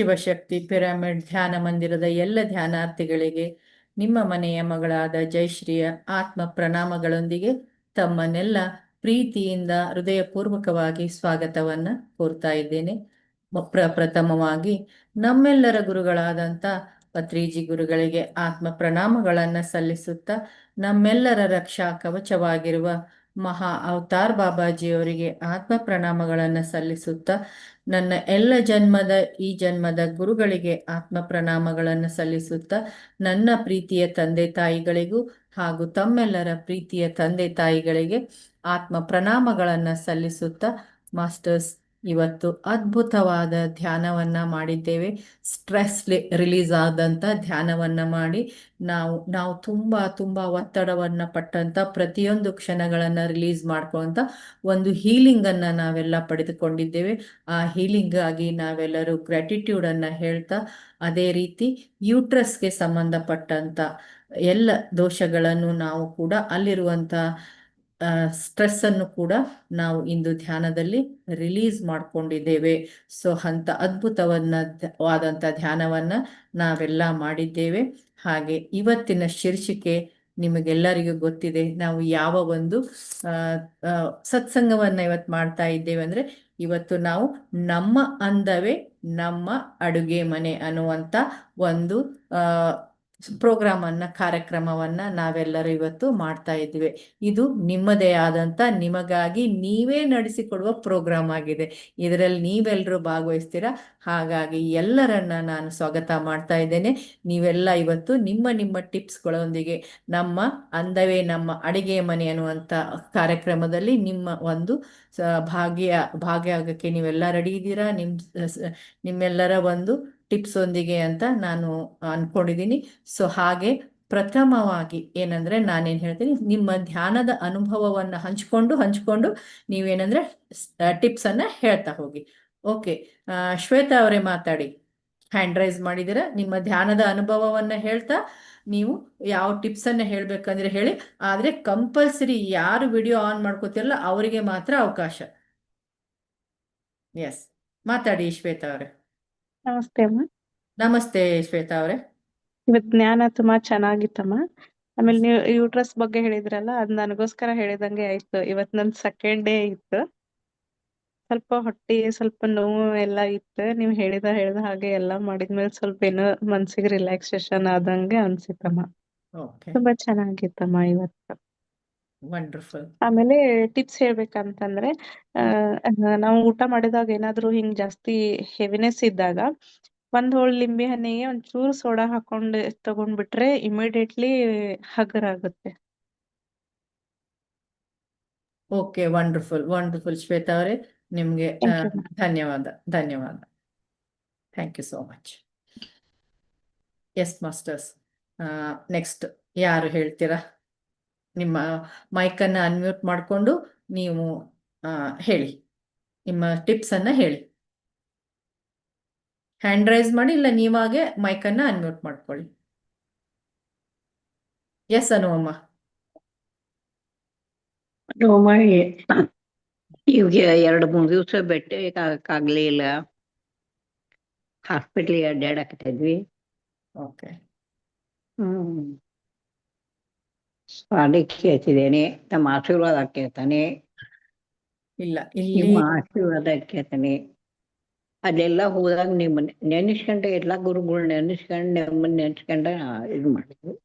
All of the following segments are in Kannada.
ಶಿವಶಕ್ತಿ, ಪಿರಮಿಡ್, ಧ್ಯಾನ ಮಂದಿರದ ಎಲ್ಲ ಧ್ಯಾನಾರ್ಥಿಗಳಿಗೆ, ನಿಮ್ಮ ಮನೆಯ ಮಗಳಾದ ಜಯಶ್ರೀಯ ಆತ್ಮ ಪ್ರಣಾಮಗಳೊಂದಿಗೆ ತಮ್ಮನ್ನೆಲ್ಲ ಪ್ರೀತಿಯಿಂದ ಹೃದಯಪೂರ್ವಕವಾಗಿ ಸ್ವಾಗತವನ್ನ ಕೋರ್ತಾ ಇದ್ದೇನೆ. ಪ್ರ, ಪ್ರಥಮವಾಗಿ ನಮ್ಮೆಲ್ಲರ ಗುರುಗಳಾದಂಥ ಪತ್ರಿಜಿ ಗುರುಗಳಿಗೆ ಆತ್ಮ ಪ್ರಣಾಮಗಳನ್ನ ಸಲ್ಲಿಸುತ್ತಾ ನಮ್ಮೆಲ್ಲರ ರಕ್ಷಾ ಕವಚವಾಗಿರುವ ಮಹಾ ಅವತಾರ್ ಬಾಬಾಜಿಯವರಿಗೆ ಆತ್ಮ ಪ್ರಣಾಮಗಳನ್ನ ಸಲ್ಲಿಸುತ್ತಾ ನನ್ನ ಎಲ್ಲ ಜನ್ಮದ, ಈ ಜನ್ಮದ ಗುರುಗಳಿಗೆ ಆತ್ಮ ಪ್ರಣಾಮಗಳನ್ನು ಸಲ್ಲಿಸುತ್ತಾ ನನ್ನ ಪ್ರೀತಿಯ ತಂದೆ ತಾಯಿಗಳಿಗೂ ಹಾಗೂ ತಮ್ಮೆಲ್ಲರ ಪ್ರೀತಿಯ ತಂದೆ ತಾಯಿಗಳಿಗೆ ಆತ್ಮ ಪ್ರಣಾಮಗಳನ್ನು ಸಲ್ಲಿಸುತ್ತಾ ಮಾಸ್ಟರ್ಸ್ ಇವತ್ತು ಅದ್ಭುತವಾದ ಧ್ಯಾನವನ್ನ ಮಾಡಿದ್ದೇವೆ. ಸ್ಟ್ರೆಸ್ ರಿಲೀಸ್ ಆದಂತ ಧ್ಯಾನವನ್ನ ಮಾಡಿ ನಾವು ನಾವು ತುಂಬಾ ತುಂಬಾ ಒತ್ತಡವನ್ನ ಪಟ್ಟಂತ ಪ್ರತಿಯೊಂದು ಕ್ಷಣಗಳನ್ನ ರಿಲೀಸ್ ಮಾಡ್ಕೊಂತ ಒಂದು ಹೀಲಿಂಗ್ ಅನ್ನ ನಾವೆಲ್ಲ ಪಡೆದುಕೊಂಡಿದ್ದೇವೆ. ಆ ಹೀಲಿಂಗ್ ಆಗಿ ನಾವೆಲ್ಲರೂ ಗ್ರ್ಯಾಟಿಟ್ಯೂಡ್ ಅನ್ನ ಹೇಳ್ತಾ ಅದೇ ರೀತಿ ಯೂಟ್ರಸ್ಗೆ ಸಂಬಂಧಪಟ್ಟಂತ ಎಲ್ಲ ದೋಷಗಳನ್ನು ನಾವು ಕೂಡ ಅಲ್ಲಿರುವಂತ ಸ್ಟ್ರೆಸ್ ಅನ್ನು ಕೂಡ ನಾವು ಇಂದು ಧ್ಯಾನದಲ್ಲಿ ರಿಲೀಸ್ ಮಾಡ್ಕೊಂಡಿದ್ದೇವೆ. ಸೊ ಅಂತ ಅದ್ಭುತವನ್ನ ಧ್ಯಾನವನ್ನ ನಾವೆಲ್ಲ ಮಾಡಿದ್ದೇವೆ. ಹಾಗೆ ಇವತ್ತಿನ ಶೀರ್ಷಿಕೆ ನಿಮಗೆಲ್ಲರಿಗೂ ಗೊತ್ತಿದೆ. ನಾವು ಯಾವ ಒಂದು ಸತ್ಸಂಗವನ್ನ ಇವತ್ತು ಮಾಡ್ತಾ ಇದ್ದೇವೆ ಅಂದ್ರೆ ಇವತ್ತು ನಾವು ನಮ್ಮ ಅಂದವೇ ನಮ್ಮ ಅಡುಗೆ ಮನೆ ಅನ್ನುವಂತ ಒಂದು ಆ ಪ್ರೋಗ್ರಾಮ್ ಅನ್ನ ಕಾರ್ಯಕ್ರಮವನ್ನ ನಾವೆಲ್ಲರೂ ಇವತ್ತು ಮಾಡ್ತಾ ಇದ್ದೀವಿ. ಇದು ನಿಮ್ಮದೇ ಆದಂತ ನಿಮಗಾಗಿ ನೀವೇ ನಡೆಸಿಕೊಡುವ ಪ್ರೋಗ್ರಾಮ್ ಆಗಿದೆ. ಇದರಲ್ಲಿ ನೀವೆಲ್ಲರೂ ಭಾಗವಹಿಸ್ತೀರಾ? ಹಾಗಾಗಿ ಎಲ್ಲರನ್ನ ನಾನು ಸ್ವಾಗತ ಮಾಡ್ತಾ ಇದ್ದೇನೆ. ನೀವೆಲ್ಲ ಇವತ್ತು ನಿಮ್ಮ ನಿಮ್ಮ ಟಿಪ್ಸ್ಗಳೊಂದಿಗೆ ನಮ್ಮ ಅಂದವೇ ನಮ್ಮ ಅಡಿಗೆ ಮನೆ ಅನ್ನುವಂಥ ಕಾರ್ಯಕ್ರಮದಲ್ಲಿ ನಿಮ್ಮ ಒಂದು ಭಾಗ್ಯ ಭಾಗ್ಯ ಆಗಕ್ಕೆ ನೀವೆಲ್ಲ ರೆಡಿ ಇದ್ದೀರಾ? ನಿಮ್ ನಿಮ್ಮೆಲ್ಲರ ಒಂದು ಟಿಪ್ಸ್ ಒಂದಿಗೆ ಅಂತ ನಾನು ಅನ್ಕೊಂಡಿದ್ದೀನಿ. ಸೊ, ಹಾಗೆ ಪ್ರಥಮವಾಗಿ ಏನಂದ್ರೆ ನಾನೇನು ಹೇಳ್ತೀನಿ, ನಿಮ್ಮ ಧ್ಯಾನದ ಅನುಭವವನ್ನ ಹಂಚ್ಕೊಂಡು ಹಂಚ್ಕೊಂಡು ನೀವೇನಂದ್ರೆ ಟಿಪ್ಸ್ ಅನ್ನ ಹೇಳ್ತಾ ಹೋಗಿ. ಓಕೆ ಶ್ವೇತಾ ಅವರೇ ಮಾತಾಡಿ. ಹ್ಯಾಂಡ್ ರೈಸ್ ಮಾಡಿದಿರ ನಿಮ್ಮ ಧ್ಯಾನದ ಅನುಭವವನ್ನ ಹೇಳ್ತಾ ನೀವು ಯಾವ ಟಿಪ್ಸ್ ಅನ್ನ ಹೇಳ್ಬೇಕಂದ್ರೆ ಹೇಳಿ. ಆದ್ರೆ ಕಂಪಲ್ಸರಿ ಯಾರು ವಿಡಿಯೋ ಆನ್ ಮಾಡ್ಕೋತಿರಲ್ಲ ಅವರಿಗೆ ಮಾತ್ರ ಅವಕಾಶ. ಎಸ್, ಮಾತಾಡಿ ಶ್ವೇತಾ ಅವರೇ. ನಮಸ್ತೆ ಅಮ್ಮ. ನಮಸ್ತೆ ಶ್ವೇತಾ ಅವ್ರೆ. ಇವತ್ ಜ್ಞಾನ ತುಂಬಾ ಚೆನ್ನಾಗಿತ್ತಮ್ಮ. ಆಮೇಲೆ ನೀವು ಯೂಟ್ರಸ್ ಬಗ್ಗೆ ಹೇಳಿದ್ರಲ್ಲ ಅದ್ ನನಗೋಸ್ಕರ ಹೇಳಿದಂಗೆ ಆಯ್ತು. ಇವತ್ ನನ್ ಸೆಕೆಂಡ್ ಡೇ ಇತ್ತು. ಸ್ವಲ್ಪ ಹೊಟ್ಟಿ ಸ್ವಲ್ಪ ನೋವು ಎಲ್ಲ ಇತ್ತು. ನೀವ್ ಹೇಳಿದ ಹೇಳಿದ ಹಾಗೆ ಎಲ್ಲ ಮಾಡಿದ್ಮೇಲೆ ಸ್ವಲ್ಪ ಏನೋ ಮನ್ಸಿಗೆ ರಿಲ್ಯಾಕ್ಸೇಷನ್ ಆದಂಗೆ ಅನ್ಸಿತ್ತಮ್ಮ. ಓಕೆ ತುಂಬಾ ಚೆನ್ನಾಗಿತ್ತಮ್ಮ ಇವತ್ತು. ವಂಡರ್ಫುಲ್ ಆಮೇಲೆ ಟಿಪ್ಸ್ ಹೇಳ್ಬೇಕಂತಂದ್ರೆ ನಾವು ಊಟ ಮಾಡಿದಾಗ ಏನಾದ್ರೂ ಹಿಂಗ್ ಜಾಸ್ತಿ ಹೆವಿನೆಸ್ ಇದ್ದಾಗ ಒಂದ್ ಹೋಳ್ ಲಿಂಬೆ ಹಣ್ಣಿಗೆ ಒಂದ್ ಚೂರು ಸೋಡಾ ಹಾಕೊಂಡ್ ತಗೊಂಡ್ಬಿಟ್ರೆ ಇಮಿಡಿಯೇಟ್ಲಿ ಹಗರ್ ಆಗುತ್ತೆ. ಓಕೆ ವಂಡರ್ಫುಲ್ ವಂಡರ್ಫುಲ್ ಶ್ವೇತಾ ಅವರೇ. ನಿಮ್ಗೆ. ಧನ್ಯವಾದ ಧನ್ಯವಾದ. Thank you so much yes masters next ಯಾರು ಹೇಳ್ತೀರಾ? ನಿಮ್ಮ ಮೈಕನ್ನ ಅನ್ಮ್ಯೂಟ್ ಮಾಡಿಕೊಂಡು ನೀವು ಹೇಳಿ. ನಿಮ್ಮ ಟಿಪ್ಸ್ ಅನ್ನ ಹೇಳಿ. ಹ್ಯಾಂಡ್ ರೈಸ್ ಮಾಡಿ ಇಲ್ಲ ನೀವಾಗೆ ಮೈಕನ್ನ ಅನ್ಮ್ಯೂಟ್ ಮಾಡ್ಕೊಳ್ಳಿ. ಎಸ್ ಅನುವಮ್ಮ ರೋಮ ಇವಾಗ ಎರಡು ಮೂರು ದಿವಸ ಬೆಟ್ಟ ಆಗ್ಲಿಲ್ಲ ಹಾಸ್ಪಿಟ್ಲಿಗೆ ಅಡ್ಡಾಡಕತ್ತಿದ್ವಿ ಓಕೆ ಹ್ಮ್. ಸ್ವಾದಿಕ್ ಕೇಳ್ತಿದ್ದೇನೆ. ತಮ್ಮ ಆಶೀರ್ವಾದ ಕೇಳ್ತಾನೆ. ಇಲ್ಲ ಇಲ್ಲಿ ನಿಮ್ಮ ಆಶೀರ್ವಾದ ಕೇಳ್ತಾನೆ. ಅಲ್ಲೆಲ್ಲ ಹೋದಾಗ ನಿಮ್ಮನ್ನ ನೆನೆಸ್ಕೊಂಡೆ ಎಲ್ಲ ಗುರುಗಳು ನೆನೆಸ್ಕೊಂಡು ನಿಮ್ಮನ್ನ ನೆನೆಸ್ಕೊಂಡೆ ಇದು ಮಾಡಿದ್ರು.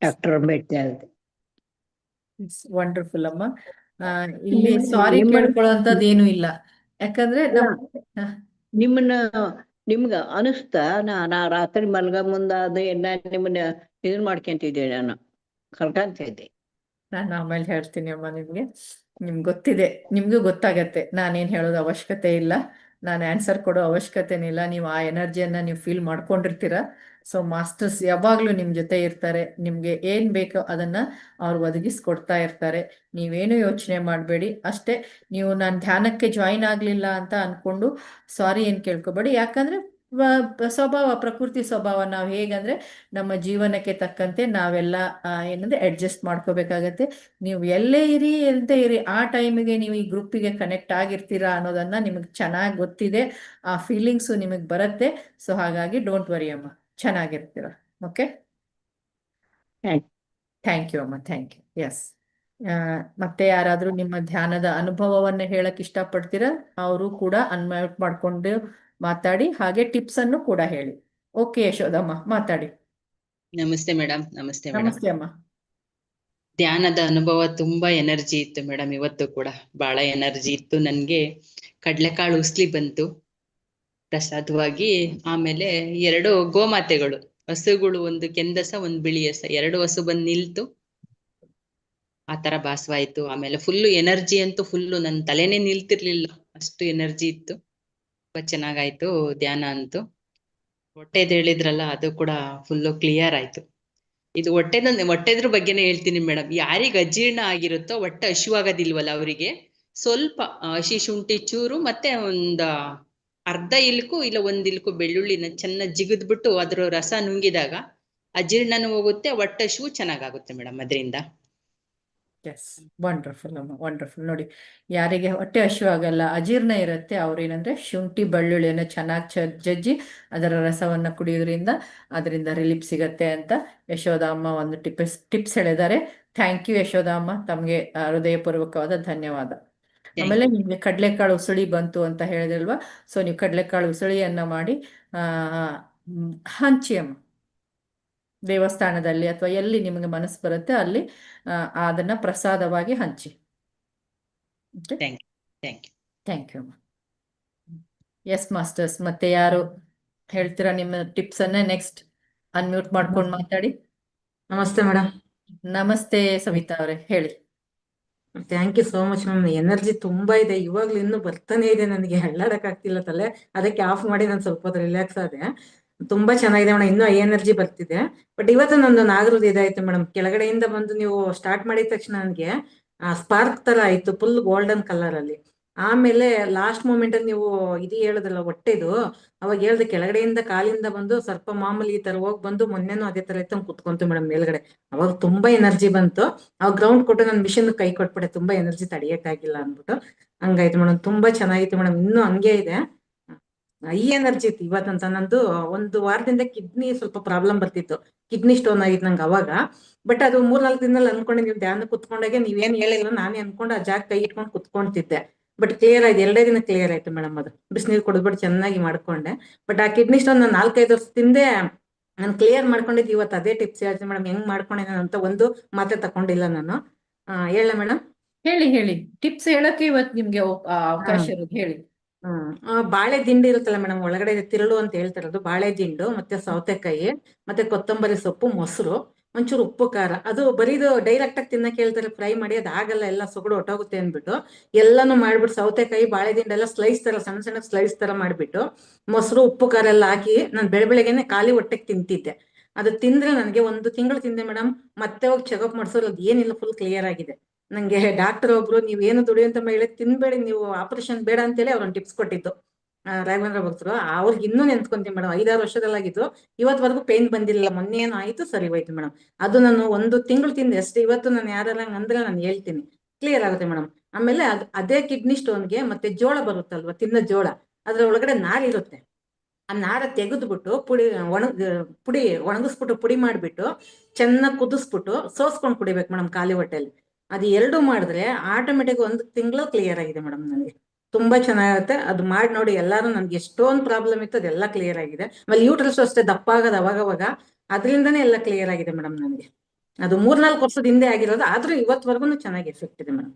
ಡಾಕ್ಟರ್ ಅಂಬೇಡ್ಕರ್. ಇಟ್ಸ್ ವಂಡರ್ಫುಲ್ ಅಮ್ಮ. ಆ, ಇಲ್ಲಿ ನಿಮ್ಮ- ಸಾರಿ ನಿಮ್ಮ- ಕೇಳ್ಕೊಳ್ಳೋಂಥದ್ದು ಏನು ಇಲ್ಲ. ಯಾಕಂದ್ರೆ ನಮ್ ಹ, ನಿಮ್ಮನ್ನ ನಿಮ್ಗ ಅನಿಸ್ತಾ ನಾ ನಾ ರಾತ್ರಿ ಮಲ್ಗ ಮುಂದ ಅದು ಎಲ್ಲ ನಿಮ್ಮನ್ನ ಇದನ್ ಮಾಡ್ಕೊಂತಿದ್ದೆ ನಾನು. ಕರ್ಕಂತ ಇದ್ದೆ ನಾನು ಆಮೇಲೆ ಹೇಳ್ತೀನಿ ಅಮ್ಮ ನಿಮ್ಗೆ. ನಿಮ್ಗೆ ಗೊತ್ತಿದೆ, ನಿಮ್ಗೂ ಗೊತ್ತಾಗತ್ತೆ. ನಾನೇನ್ ಹೇಳೋದು ಅವಶ್ಯಕತೆ ಇಲ್ಲ. ನಾನು ಆನ್ಸರ್ ಕೊಡೋ ಅವಶ್ಯಕತೆನಿಲ್ಲ ನೀವು ಆ ಎನರ್ಜಿಯನ್ನ ನೀವು ಫೀಲ್ ಮಾಡ್ಕೊಂಡಿರ್ತೀರ. ಸೊ ಮಾಸ್ಟರ್ಸ್ ಯಾವಾಗ್ಲೂ ನಿಮ್ ಜೊತೆ ಇರ್ತಾರೆ. ನಿಮ್ಗೆ ಏನ್ ಬೇಕೋ ಅದನ್ನ ಅವ್ರು ಒದಗಿಸ್ಕೊಡ್ತಾ ಇರ್ತಾರೆ. ನೀವೇನು ಯೋಚನೆ ಮಾಡಬೇಡಿ. ಅಷ್ಟೇ, ನೀವು ನಾನು ಧ್ಯಾನಕ್ಕೆ ಜಾಯಿನ್ ಆಗ್ಲಿಲ್ಲ ಅಂತ ಅನ್ಕೊಂಡು ಸಾರಿ ಏನ್ ಕೇಳ್ಕೊಬೇಡಿ. ಯಾಕಂದ್ರೆ ಸ್ವಭಾವ ಪ್ರಕೃತಿ ಸ್ವಭಾವ ನಾವು ಹೇಗಂದ್ರೆ ನಮ್ಮ ಜೀವನಕ್ಕೆ ತಕ್ಕಂತೆ ನಾವೆಲ್ಲ ಏನಂದ್ರೆ ಅಡ್ಜಸ್ಟ್ ಮಾಡ್ಕೋಬೇಕಾಗತ್ತೆ. ನೀವು ಎಲ್ಲೇ ಇರಿ ಎಂತ ಇರಿ ಆ ಟೈಮಿಗೆ ನೀವು ಈ ಗ್ರೂಪಿಗೆ ಕನೆಕ್ಟ್ ಆಗಿರ್ತೀರಾ ಅನ್ನೋದನ್ನ ನಿಮಗೆ ಚೆನ್ನಾಗಿ ಗೊತ್ತಿದೆ. ಆ ಫೀಲಿಂಗ್ಸು ನಿಮಗೆ ಬರುತ್ತೆ. ಸೊ ಹಾಗಾಗಿ ಡೋಂಟ್ ವರಿ ಅಮ್ಮ. ಚೆನ್ನಾಗಿರ್ತೀರ. ಓಕೆ ಥ್ಯಾಂಕ್ ಯು ಅಮ್ಮ. ಥ್ಯಾಂಕ್ ಯು ಎಸ್ ಮತ್ತೆ ಯಾರಾದರೂ ನಿಮ್ಮ ಧ್ಯಾನದ ಅನುಭವವನ್ನು ಹೇಳಕ್ ಇಷ್ಟಪಡ್ತೀರಾ? ಅವರು ಕೂಡ ಅನ್ಮ್ಯೂಟ್ ಮಾಡ್ಕೊಂಡು ಮಾತಾಡಿ ಹಾಗೆ ಟಿಪ್ಸ್ ಅನ್ನು ಕೂಡ ಹೇಳಿ. ಓಕೆ ಯಶೋದಮ್ಮ ಮಾತಾಡಿ. ನಮಸ್ತೆ ಮೇಡಮ್ ನಮಸ್ತೆ ನಮಸ್ತೆ ಅಮ್ಮ. ಧ್ಯಾನದ ಅನುಭವ ತುಂಬಾ ಎನರ್ಜಿ ಇತ್ತು ಮೇಡಮ್ ಇವತ್ತು ಕೂಡ ಬಹಳ ಎನರ್ಜಿ ಇತ್ತು ನನ್ಗೆ. ಕಡ್ಲೆಕಾಳು ಉಸ್ಲಿ ಬಂತು. ಪ್ರಸಾದವಾಗಿ ಆಮೇಲೆ ಎರಡು ಗೋಮಾತೆಗಳು ಹಸುಗಳು ಒಂದು ಕೆಂದಸ ಒಂದು ಬಿಳಿಯಸ ಎರಡು ಹಸು ಬಂದು ನಿಲ್ತು. ಆತರ ತರ ಭಾಸವಾಯ್ತು. ಆಮೇಲೆ ಫುಲ್ಲು ಎನರ್ಜಿ ಅಂತೂ ಫುಲ್ಲು ನನ್ನ ತಲೆನೇ ನಿಲ್ತಿರ್ಲಿಲ್ಲ. ಅಷ್ಟು ಎನರ್ಜಿ ಇತ್ತು. ಚೆನ್ನಾಗಾಯ್ತು ಧ್ಯಾನ ಅಂತೂ. ಹೊಟ್ಟೆದ್ ಹೇಳಿದ್ರಲ್ಲ ಅದು ಕೂಡ ಫುಲ್ ಕ್ಲಿಯರ್ ಆಯ್ತು. ಇದು ಹೊಟ್ಟೆದ ಹೊಟ್ಟೆದ್ರ ಬಗ್ಗೆನೇ ಹೇಳ್ತೀನಿ ಮೇಡಮ್ ಯಾರಿಗೆ ಅಜೀರ್ಣ ಆಗಿರುತ್ತೋ ಹೊಟ್ಟೆ ಹಸಿವಾಗೋದಿಲ್ವಲ್ಲ ಅವರಿಗೆ, ಸ್ವಲ್ಪ ಹಸಿ ಶುಂಠಿ, ಚೂರು ಮತ್ತೆ ಒಂದು ಅರ್ಧ ಇಲ್ಕು ಇಲ್ಲ ಒಂದ್ ಇಲ್ಕು ಬೆಳ್ಳುಳ್ಳಿನ ಚೆನ್ನಾಗಿ ಜಿಗಿದ್ಬಿಟ್ಟು ಅದ್ರ ರಸ ನುಂಗಿದಾಗ ಅಜೀರ್ಣನೂ ಹೋಗುತ್ತೆ, ಹೊಟ್ಟೆ ಹಸಿವು ಚೆನ್ನಾಗಾಗುತ್ತೆ ಮೇಡಮ್ ಅದರಿಂದ. ಎಸ್ ವಂಡರ್ಫುಲ್ ಅಮ್ಮ ವಂಡರ್ಫುಲ್ ನೋಡಿ ಯಾರಿಗೆ ಹೊಟ್ಟೆ ಹಸಿವಾಗಲ್ಲ ಅಜೀರ್ಣ ಇರುತ್ತೆ ಅವ್ರೇನಂದ್ರೆ ಶುಂಠಿ ಬೆಳ್ಳುಳ್ಳಿಯನ್ನು ಚೆನ್ನಾಗಿ ಜಜ್ಜಿ ಅದರ ರಸವನ್ನು ಕುಡಿಯೋದ್ರಿಂದ ಅದರಿಂದ ರಿಲೀಫ್ ಸಿಗತ್ತೆ ಅಂತ ಯಶೋಧ ಅಮ್ಮ ಒಂದು ಟಿಪ್ಸ್ ಟಿಪ್ಸ್ ಹೇಳಿದ್ದಾರೆ. ಥ್ಯಾಂಕ್ ಯು ಯಶೋಧ ಅಮ್ಮ ತಮಗೆ ಹೃದಯಪೂರ್ವಕವಾದ ಧನ್ಯವಾದ. ಆಮೇಲೆ ನಿಮಗೆ ಕಡಲೆಕಾಳು ಉಸುಳಿ ಬಂತು ಅಂತ ಹೇಳಿದ್ರಲ್ವಾ ಸೊ ನೀವು ಕಡಲೆಕಾಳು ಉಸುಳಿಯನ್ನ ಮಾಡಿ ಹಂಚಿ ಅಮ್ಮ. ದೇವಸ್ಥಾನದಲ್ಲಿ ಅಥವಾ ಎಲ್ಲಿ ನಿಮಗೆ ಮನಸ್ಸು ಬರುತ್ತೆ ಅಲ್ಲಿ ಆ, ಅದನ್ನ ಪ್ರಸಾದವಾಗಿ ಹಂಚಿ. Okay thank thank you thank you yes masters ಮತ್ತೆ ಯಾರು ಹೇಳ್ತೀರಾ ನಿಮ್ಮ ಟಿಪ್ಸ್ ಅನ್ನ ನೆಕ್ಸ್ಟ್ ಅನ್ಮ್ಯೂಟ್ ಮಾಡ್ಕೊಂಡು ಮಾತಾಡಿ? ನಮಸ್ತೆ ಮೇಡಮ್ ನಮಸ್ತೆ ಸವಿತಾ ಅವರೇ ಹೇಳಿ. Thank you so much ma'am energy ತುಂಬಾ ಇದೆ. ಇವಾಗ್ಲೂ ಇನ್ನೂ ಬರ್ತಾನೆ ಇದೆ ನನಗೆ. ಅಳ್ಳಾಡಕ್ ಆಗ್ತಿಲ್ಲ ತಲೆ. ಅದಕ್ಕೆ ಆಫ್ ಮಾಡಿ ನಾನು ಸ್ವಲ್ಪ ಹೊತ್ತು ರಿಲ್ಯಾಕ್ಸ್ ಆದೆ. ತುಂಬಾ ಚೆನ್ನಾಗಿದೆ ಮೇಡಮ್ ಇನ್ನೂ ಎನರ್ಜಿ ಬರ್ತಿದೆ. ಬಟ್ ಇವತ್ತು ನಂದು ನಾಗರದ್ದು ಇದಾಯ್ತು ಮೇಡಮ್ ಕೆಳಗಡೆಯಿಂದ ಬಂದು ನೀವು ಸ್ಟಾರ್ಟ್ ಮಾಡಿದ ತಕ್ಷಣ ನನಗೆ ಸ್ಪಾರ್ಕ್ ತರ ಆಯ್ತು ಫುಲ್ ಗೋಲ್ಡನ್ ಕಲರ್ ಅಲ್ಲಿ. ಆಮೇಲೆ ಲಾಸ್ಟ್ ಮೂಮೆಂಟ್ ಅಲ್ಲಿ ನೀವು ಇದು ಹೇಳದಲ್ಲ, ಹೊಟ್ಟೆದು, ಅವಾಗ ಹೇಳ್ದೆ ಕೆಳಗಡೆಯಿಂದ ಕಾಲಿಂದ ಬಂದು ಸ್ವಲ್ಪ ಮಾಮೂಲಿ ಈ ತರ ಹೋಗಿ ಬಂದು ಮೊನ್ನೆನು ಅದೇ ತರ ಇತ್ತು ಕುತ್ಕೊಂತು ಮೇಡಮ್ ಮೇಲ್ಗಡೆ. ಅವಾಗ ತುಂಬಾ ಎನರ್ಜಿ ಬಂತು. ಆ ಗ್ರೌಂಡ್ ಕೊಟ್ಟು ನನ್ನ ಮಿಷನ್ ಕೈ ಕೊಟ್ಬಿಟ್ಟೆ, ತುಂಬಾ ಎನರ್ಜಿ ತಡಿಯಕ್ಕಾಗಿಲ್ಲ ಅಂದ್ಬಿಟ್ಟು. ಹಂಗಾಯ್ತು ಮೇಡಮ್ ತುಂಬಾ ಚೆನ್ನಾಗಿತ್ತು ಮೇಡಮ್ ಇನ್ನೂ ಹಂಗೆ ಇದೆ. ಈ ಎನರ್ಜಿ ಇತ್ತು. ಇವತ್ತಂತ ನಂದು ಒಂದು ವಾರದಿಂದ ಕಿಡ್ನಿ ಸ್ವಲ್ಪ ಪ್ರಾಬ್ಲಮ್ ಬರ್ತಿತ್ತು. ಕಿಡ್ನಿ ಸ್ಟೋನ್ ಆಗಿತ್ತು ನಂಗೆ ಅವಾಗ. ಬಟ್ ಅದು ಮೂರ್ನಾಲ್ಕು ದಿನದಲ್ಲಿ ಅನ್ಕೊಂಡೆ, ನೀವು ಧ್ಯಾನ ಕುತ್ಕೊಂಡಾಗೆ ನೀವೇನ್ ಹೇಳಿಲ್ಲ, ನಾನೇ ಅನ್ಕೊಂಡು ಆ ಜಾಗ ಕೈ ಇಟ್ಕೊಂಡು ಕುತ್ಕೊಂತಿದ್ದೆ. ಬಟ್ ಕ್ಲಿಯರ್ ಆಯ್ತು. ಎರಡೇ ದಿನ ಕ್ಲಿಯರ್ ಆಯ್ತು ಮೇಡಮ್ ಅದು. ಬಿಸಿನೀರು ಕುಡಿದ್ಬಿಟ್ಟು ಚೆನ್ನಾಗಿ ಮಾಡ್ಕೊಂಡೆ. ಬಟ್ ಆ ಕಿಡ್ನಿ ಸ್ಟೋನ್ ನಾನು ನಾಲ್ಕೈದು ವರ್ಷದಿಂದೆ ನಾನು ಕ್ಲಿಯರ್ ಮಾಡ್ಕೊಂಡಿದ್ದು. ಇವತ್ತು ಅದೇ ಟಿಪ್ಸ್ ಹೇಳ್ತೀನಿ ಮೇಡಮ್ ಹೆಂಗ್ ಮಾಡ್ಕೊಂಡೆ ಅಂತ ಒಂದು ಮಾತೆ ತಕೊಂಡಿಲ್ಲ ನಾನು. ಹೇಳ ಮೇಡಮ್ ಹೇಳಿ ಹೇಳಿ. ಟಿಪ್ಸ್ ಹೇಳಕ್ಕೆ ಇವತ್ತು ನಿಮ್ಗೆ ಅವಕಾಶ ಇರೋದು. ಹೇಳಿ. ಹ್ಮ್. ಬಾಳೆ ದಿಂಡು ಇರುತ್ತಲ್ಲ ಮೇಡಮ್, ಒಳಗಡೆ ತಿರುಳು ಅಂತ ಹೇಳ್ತಾರದು ಬಾಳೆ ದಿಂಡು, ಮತ್ತೆ ಸೌತೆಕಾಯಿ, ಮತ್ತೆ ಕೊತ್ತಂಬರಿ ಸೊಪ್ಪು, ಮೊಸರು, ಒಂಚೂರು ಉಪ್ಪು, ಖಾರ. ಅದು ಬರೀದು ಡೈರೆಕ್ಟ್ ಆಗಿ ತಿನ್ನಕ್ಕೆ ಹೇಳ್ತಾರೆ, ಫ್ರೈ ಮಾಡಿ ಅದು ಆಗಲ್ಲ, ಎಲ್ಲ ಸೊಗಡು ಹೊಟ್ಟೋಗುತ್ತೆ ಅಂದ್ಬಿಟ್ಟು ಎಲ್ಲಾನು ಮಾಡ್ಬಿಟ್ಟು ಸೌತೆಕಾಯಿ, ಬಾಳೆ ದಿಂಡು ಎಲ್ಲ ಸ್ಲೈಸ್ ತರ, ಸಣ್ಣ ಸಣ್ಣ ಸ್ಲೈಸ್ ತರ ಮಾಡ್ಬಿಟ್ಟು ಮೊಸರು, ಉಪ್ಪು, ಖಾರ ಎಲ್ಲ ಹಾಕಿ ನಾನು ಬೆಳ ಬೆಳಗ್ಗೆನೆ ಖಾಲಿ ಹೊಟ್ಟೆಗೆ ತಿಂತಿದ್ದೆ. ಅದು ತಿಂದ್ರೆ ನನಗೆ ಒಂದು ತಿಂಗಳು ತಿಂದೆ ಮೇಡಮ್, ಮತ್ತೆ ಹೋಗಿ ಚೆಕಪ್ ಮಾಡಿಸೋರು ಅದು ಏನಿಲ್ಲ ಫುಲ್ ಕ್ಲಿಯರ್ ಆಗಿದೆ. ನಂಗೆ ಡಾಕ್ಟರ್ ಒಬ್ರು ನೀವು ಏನು ದುಡಿಯುವಂತ ಮಹಿಳೆ ತಿನ್ಬೇಡಿ ನೀವು ಆಪರೇಷನ್ ಬೇಡ ಅಂತೇಳಿ ಅವ್ರೊಂದು ಟಿಪ್ಸ್ ಕೊಟ್ಟಿದ್ದು. ಆ, ರಾಘವೇಂದ್ರ ಭಕ್ತರು ಅವ್ರಿಗೆ ಇನ್ನೂ ನೆನ್ಸ್ಕೊಂತೀನಿ ಮೇಡಮ್ ಐದಾರು ವರ್ಷದಲ್ಲಾಗಿತ್ತು ಇವತ್ವರೆಗೂ ಪೇನ್ ಬಂದಿಲ್ಲ ಮೊನ್ನೆ ಏನೋ ಆಯ್ತು ಸರಿ ಹೋಯ್ತು ಮೇಡಮ್ ಅದು ನಾನು ಒಂದು ತಿಂಗಳು ತಿಂದೆ ಅಷ್ಟೇ ಇವತ್ತು ನಾನು ಯಾರೆಲ್ಲ ಅಂದ್ರೆ ನಾನು ಹೇಳ್ತೀನಿ. ಕ್ಲಿಯರ್ ಆಗುತ್ತೆ ಮೇಡಮ್ ಆಮೇಲೆ ಅದ್ ಅದೇ ಕಿಡ್ನಿ ಸ್ಟೋನ್ಗೆ ಮತ್ತೆ ಜೋಳ ಬರುತ್ತಲ್ವ ತಿನ್ನ ಜೋಳ ಅದ್ರ ಒಳಗಡೆ ನಾರ್ ಇರುತ್ತೆ. ಆ ನಾರ ತೆಗೆದ್ಬಿಟ್ಟು ಪುಡಿ ಒಣಗ ಪುಡಿ ಒಣಗಿಸ್ಬಿಟ್ಟು ಪುಡಿ ಮಾಡಿಬಿಟ್ಟು ಚೆನ್ನಾಗಿ ಕುದಿಸ್ಬಿಟ್ಟು ಸೋಸ್ಕೊಂಡು ಕುಡಿಬೇಕು ಮೇಡಮ್ ಖಾಲಿ ಹೊಟ್ಟೆಲಿ. ಅದು ಎರಡು ಮಾಡಿದ್ರೆ ಆಟೋಮೆಟಿಕ್ ಒಂದು ತಿಂಗಳು ಕ್ಲಿಯರ್ ಆಗಿದೆ ಮೇಡಮ್ ನನಗೆ. ತುಂಬಾ ಚೆನ್ನಾಗಿರುತ್ತೆ ಅದು ಮಾಡಿ ನೋಡಿ ಎಲ್ಲಾರು ನನ್ಗೆ ಎಷ್ಟೊಂದು ಪ್ರಾಬ್ಲಮ್ ಇತ್ತು ಅದೆಲ್ಲ ಕ್ಲಿಯರ್ ಆಗಿದೆ. ಆಮೇಲೆ ಯೂಟ್ರಸ್ ಅಷ್ಟೇ ದಪ್ಪ ಆಗೋದು ಅವಾಗ ಅವಾಗ ಅದರಿಂದನೇ ಎಲ್ಲ ಕ್ಲಿಯರ್ ಆಗಿದೆ ಮೇಡಮ್ ನನಗೆ. ಅದು ಮೂರ್ನಾಲ್ಕು ವರ್ಷದ ಹಿಂದೆ ಆಗಿರೋದು, ಆದ್ರೂ ಇವತ್ವರೆಗೂ ಚೆನ್ನಾಗಿ ಎಫೆಕ್ಟ್ ಇದೆ madam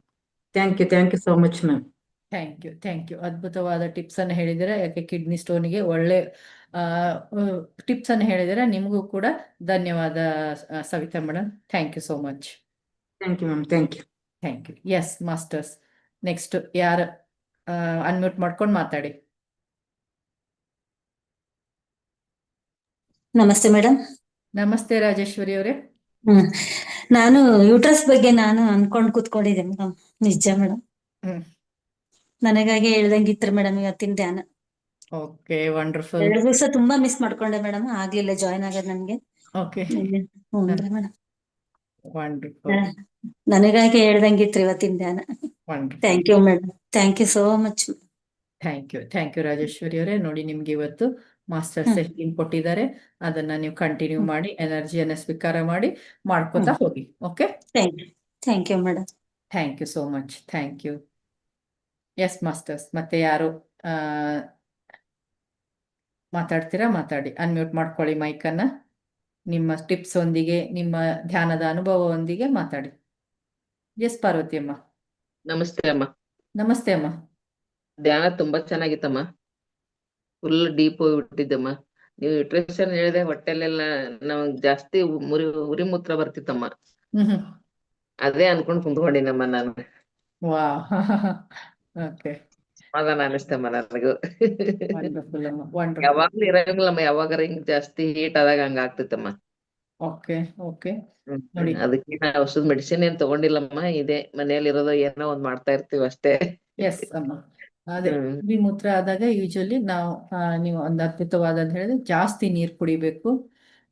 thank you thank you so much ma'am thank you thank you ಅದ್ಭುತವಾದ ಟಿಪ್ಸ್ ಅನ್ನು ಹೇಳಿದರೆ. ಯಾಕೆ ಕಿಡ್ನಿ ಸ್ಟೋನ್ಗೆ ಒಳ್ಳೆ ಟಿಪ್ಸ್ ಅನ್ನು ಹೇಳಿದರೆ. ನಿಮಗೂ ಕೂಡ ಧನ್ಯವಾದ Savita madam thank you so much thank you ma'am thank you thank you yes masters next ಯಾರು ಅನ್ಮ್ಯೂಟ್ ಮಾಡ್ಕೊಂಡು ಮಾತಾಡಿ. ನಮಸ್ತೆ ಮೇಡಮ್ ನಮಸ್ತೆ ರಾಜೇಶ್ವರಿ ಅವರೇ. ಹ್ಮ್. ನಾನು ಯೂಟ್ರಸ್ ಬಗ್ಗೆ ನಾನು ಅನ್ಕೊಂಡ್ ಕೂತ್ಕೊಂಡಿದ್ದೆ ಮೇಡಮ್ ನಿಜ ಮೇಡಮ್ ಹ್ಮ್. ನನಗಾಗಿ ಹೇಳ್ದಂಗಿತ್ತು ಮೇಡಮ್ ಇವತ್ತಿನ ಧ್ಯಾನ. ಓಕೆ ವಂಡರ್ಫುಲ್ ಎರಡು ದಿವಸ ತುಂಬಾ ಮಿಸ್ ಮಾಡ್ಕೊಂಡೆ ಮೇಡಮ್ ಆಗ್ಲಿಲ್ಲ ಜಾಯಿನ್ ಆಗೋದ್ ನನ್ಗೆ. ಓಕೆ. ಹ್ಞೂ ಮೇಡಮ್ ವಂಡರ್ಫುಲ್ ನನಗಾಗಿ ಹೇಳ್ದಂಗಿತ್ರಿ ಇವತ್ತಿನ ಧ್ಯಾನ. Thank you madam thank you so much thank you thank you Rajeshwari ಅವರೇ. ನೋಡಿ ನಿಮ್ಗೆ ಇವತ್ತು ಮಾಸ್ಟರ್. ಸೆಟ್ಟಿಂಗ್ ಕೊಟ್ಟಿದ್ದಾರೆ. ಅದನ್ನ ನೀವು ಕಂಟಿನ್ಯೂ ಮಾಡಿ ಎನರ್ಜಿಯನ್ನ ಸ್ವೀಕಾರ ಮಾಡಿ ಮಾಡ್ಕೊತಾ ಹೋಗಿ. Okay thank you madam thank you so much thank you yes masters ಮತ್ತೆ ಯಾರು ಮಾತಾಡ್ತೀರಾ? ಮಾತಾಡಿ. ಅನ್ಮ್ಯೂಟ್ ಮಾಡ್ಕೊಳ್ಳಿ ಮೈಕನ್ನ ನಿಮ್ಮ ಟಿಪ್ಸ್ ಒಂದಿಗೆ ನಿಮ್ಮ ಧ್ಯಾನದ ಅನುಭವದೊಂದಿಗೆ ಮಾತಾಡಿ. ಎಸ್ ಪಾರ್ವತಿ ಅಮ್ಮ. ನಮಸ್ತೆ ಅಮ್ಮ. ನಮಸ್ತೆ ಅಮ್ಮ. ಧ್ಯಾನ ತುಂಬಾ ಚೆನ್ನಾಗಿತ್ತಮ್ಮ. ಫುಲ್ ಡೀಪ್ ಹೋಗ್ಬಿಟ್ಟಿದ್ದಮ್ಮ ನೀವು ನ್ಯೂಟ್ರಿಷನ್ ಹೇಳಿದೆ ಹೊಟ್ಟೆಲೆಲ್ಲ ನಮಗ್ ಜಾಸ್ತಿ ಮುರಿ ಉರಿ ಮೂತ್ರ ಬರ್ತಿತ್ತಮ್ಮ ಅದೇ ಅನ್ಕೊಂಡ್ ಕುಂತ್ಕೊಂಡಿನಮ್ಮ ನಾನು. ವಾ ಓಕೆ ಸಮಾಧಾನ ಅನಿಸ್ತಮ್ಮ ನನಗೂ ಯಾವಾಗ್ಲೂ ಇರಂಗಿಲ್ಲಮ್ಮ ಯಾವಾಗಾರ ಹಿಂಗ್ ಜಾಸ್ತಿ ಹೀಟ್ ಆದಾಗ ಹಂಗ ಆಗ್ತಿತ್ತಮ್ಮ ಓಕೆ ಓಕೆ. ನೋಡಿ. ಅದಕ್ಕೆ ನಾ ಔಷಧ ಮೆಡಿಸಿನ್ ಏನ್ ತಗೊಂಡಿಲ್ಲಮ್ಮ ಇದೆ ಮನೆಯಲ್ಲಿ ಇರೋದು ಏನೋ ಒಂದ್ ಮಾಡ್ತಾ ಇರ್ತೀವಿ ಅಷ್ಟೇ ಎಸ್ ಅಮ್ಮ ಅದೇ. ಮೂತ್ರ ಆದಾಗ ಯೂಶಲಿ ನಾವು ನೀವು ಒಂದು ಅದ್ಭುತವಾದಂತ ಹೇಳಿದ್ರೆ ಜಾಸ್ತಿ ನೀರ್ ಕುಡಿಬೇಕು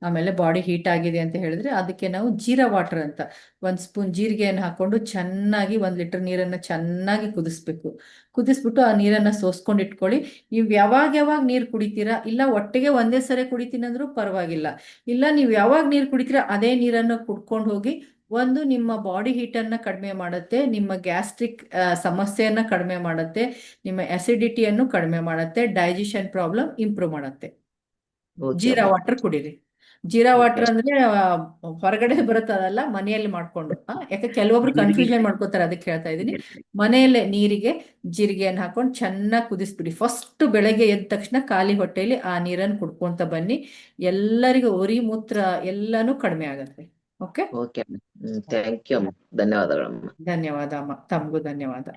ಆಮೇಲೆ ಬಾಡಿ ಹೀಟ್ ಆಗಿದೆ ಅಂತ ಹೇಳಿದ್ರೆ ಅದಕ್ಕೆ ನಾವು ಜೀರಾ ವಾಟರ್ ಅಂತ ಒಂದು ಸ್ಪೂನ್ ಜೀರಿಗೆಯನ್ನು ಹಾಕೊಂಡು ಚೆನ್ನಾಗಿ ಒಂದು ಲೀಟರ್ ನೀರನ್ನು ಚೆನ್ನಾಗಿ ಕುದಿಸ್ಬೇಕು. ಕುದಿಸ್ಬಿಟ್ಟು ಆ ನೀರನ್ನು ಸೋಸ್ಕೊಂಡು ಇಟ್ಕೊಳ್ಳಿ. ನೀವು ಯಾವಾಗ ಯಾವಾಗ ನೀರು ಕುಡಿತೀರಾ ಇಲ್ಲ ಒಟ್ಟಿಗೆ ಒಂದೇ ಸರಿ ಕುಡಿತೀನಿ ಅಂದ್ರೂ ಪರವಾಗಿಲ್ಲ. ಇಲ್ಲ ನೀವು ಯಾವಾಗ ನೀರು ಕುಡಿತೀರಾ ಅದೇ ನೀರನ್ನು ಕುಡ್ಕೊಂಡು ಹೋಗಿ ಒಂದು ನಿಮ್ಮ ಬಾಡಿ ಹೀಟನ್ನು ಕಡಿಮೆ ಮಾಡುತ್ತೆ ನಿಮ್ಮ ಗ್ಯಾಸ್ಟ್ರಿಕ್ ಸಮಸ್ಯೆಯನ್ನು ಕಡಿಮೆ ಮಾಡುತ್ತೆ ನಿಮ್ಮ ಅಸಿಡಿಟಿಯನ್ನು ಕಡಿಮೆ ಮಾಡುತ್ತೆ ಡೈಜೆಷನ್ ಪ್ರಾಬ್ಲಮ್ ಇಂಪ್ರೂವ್ ಮಾಡುತ್ತೆ. ಜೀರಾ ವಾಟರ್ ಕುಡೀರಿ. ಜೀರಾ ವಾಟರ್ ಅಂದ್ರೆ ಹೊರಗಡೆ ಬರುತ್ತದಲ್ಲ ಮನೆಯಲ್ಲಿ ಮಾಡ್ಕೊಂಡು. ಯಾಕೆ ಕೆಲವೊಬ್ರು. ಕನ್ಫ್ಯೂಷನ್ ಮಾಡ್ಕೋತಾರೆ ಅದಕ್ಕೆ ಹೇಳ್ತಾ ಇದೀನಿ ಮನೆಯಲ್ಲೇ ನೀರಿಗೆ ಜೀರಿಗೆಯನ್ನು ಹಾಕೊಂಡು ಚೆನ್ನಾಗಿ ಕುದಿಸ್ಬಿಡಿ. ಫಸ್ಟ್ ಬೆಳಗ್ಗೆ ಎದ್ದ ತಕ್ಷಣ ಖಾಲಿ ಹೊಟ್ಟೆಯಲ್ಲಿ ಆ ನೀರನ್ನು ಕುಡ್ಕೊಂತ ಬನ್ನಿ. ಎಲ್ಲರಿಗೂ ಉರಿ ಮೂತ್ರ ಎಲ್ಲಾನು ಕಡಿಮೆ ಆಗತ್ತೆ. ಓಕೆ ಓಕೆ ಥ್ಯಾಂಕ್ ಯು ಅಮ್ಮ. ಧನ್ಯವಾದಗಳಮ್ಮ ಧನ್ಯವಾದ ಅಮ್ಮ. ತಮಗೂ ಧನ್ಯವಾದ.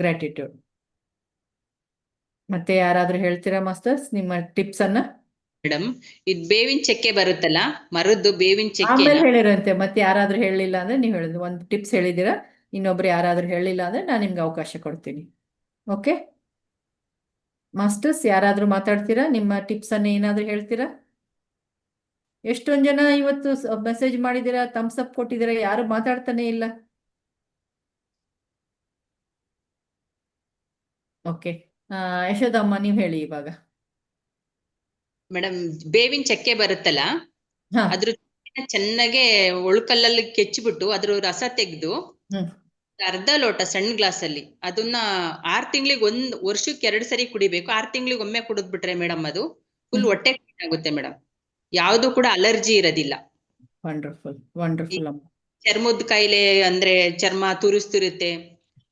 ಗ್ರಾಟಿಟ್ಯೂಡ್ ಮತ್ತೆ ಯಾರಾದ್ರೂ ಹೇಳ್ತೀರಾ ಮಾಸ್ಟರ್ಸ್ ನಿಮ್ಮ ಟಿಪ್ಸ್ ಅನ್ನ? ಮೇಡಮ್, ಇದ್ ಬೇವಿನ ಚಕ್ಕೆ ಬರುತ್ತಲ್ಲ, ಮರದ್ದು ಬೇವಿನ ಚಕ್ಕೆ ಹೇಳಿರಂತೆ, ಮತ್ತೆ ಯಾರಾದ್ರೂ ಹೇಳಿಲ್ಲ ಅಂದ್ರೆ ನೀವು ಹೇಳಿದ್ರು ಒಂದು ಟಿಪ್ಸ್ ಹೇಳಿದ್ದೀರಾ, ಇನ್ನೊಬ್ರು ಯಾರಾದ್ರೂ ಹೇಳಿಲ್ಲ ಅಂದ್ರೆ ನಾನು ನಿಮ್ಗೆ ಅವಕಾಶ ಕೊಡ್ತೀನಿ. ಓಕೆ? ಮಾಸ್ಟರ್ಸ್, ಯಾರಾದ್ರೂ ಮಾತಾಡ್ತೀರಾ? ನಿಮ್ಮ ಟಿಪ್ಸ್ ಅನ್ನ ಏನಾದ್ರೂ ಹೇಳ್ತೀರಾ? ಎಷ್ಟೊಂದ್ ಜನ ಇವತ್ತು ಮೆಸೇಜ್ ಮಾಡಿದ್ದೀರಾ ಥಮ್ಸ್ ಅಪ್ ಕೊಟ್ಟಿದ್ದೀರಾ, ಯಾರು ಮಾತಾಡ್ತಾನೆ ಇಲ್ಲ. ಓಕೆ. ಯಶೋದಮ್ಮ, ನೀವು ಹೇಳಿ ಇವಾಗ. ಮೇಡಮ್ ಬೇವಿನ ಚಕ್ಕೆ ಬರುತ್ತಲ್ಲ? ಅದ್ರ ಚೆನ್ನಾಗೆ ಒಳ್ಕಲ್ಲಲ್ಲಿ ಕೆಚ್ಚಿಬಿಟ್ಟು ಅದ್ರ ರಸ ತೆಗೆದು ಅರ್ಧ ಲೋಟ ಸಣ್ಣ ಗ್ಲಾಸ್ ಅಲ್ಲಿ ಅದನ್ನ ಆರ್ ತಿಂಗಳಿಗೆ ಒಂದ್ ವರ್ಷಕ್ಕೆ ಎರಡ್ ಸರಿ ಕುಡಿಬೇಕು. ಆರ್ ತಿಂಗಳಿಗೆ ಒಮ್ಮೆ ಕುಡಿದ್ಬಿಟ್ರೆ ಮೇಡಮ್ ಅದು ಫುಲ್. ಹೊಟ್ಟೆ ಆಗುತ್ತೆ ಮೇಡಮ್. ಯಾವ್ದು ಕೂಡ ಅಲರ್ಜಿ ಇರೋದಿಲ್ಲ. ವಂಡರ್ಫುಲ್ ವಂಡರ್ಫುಲ್ ಚರ್ಮದ ಕಾಯಿಲೆ ಅಂದ್ರೆ ಚರ್ಮ ತುರಿಸ್ತಿರುತ್ತೆ.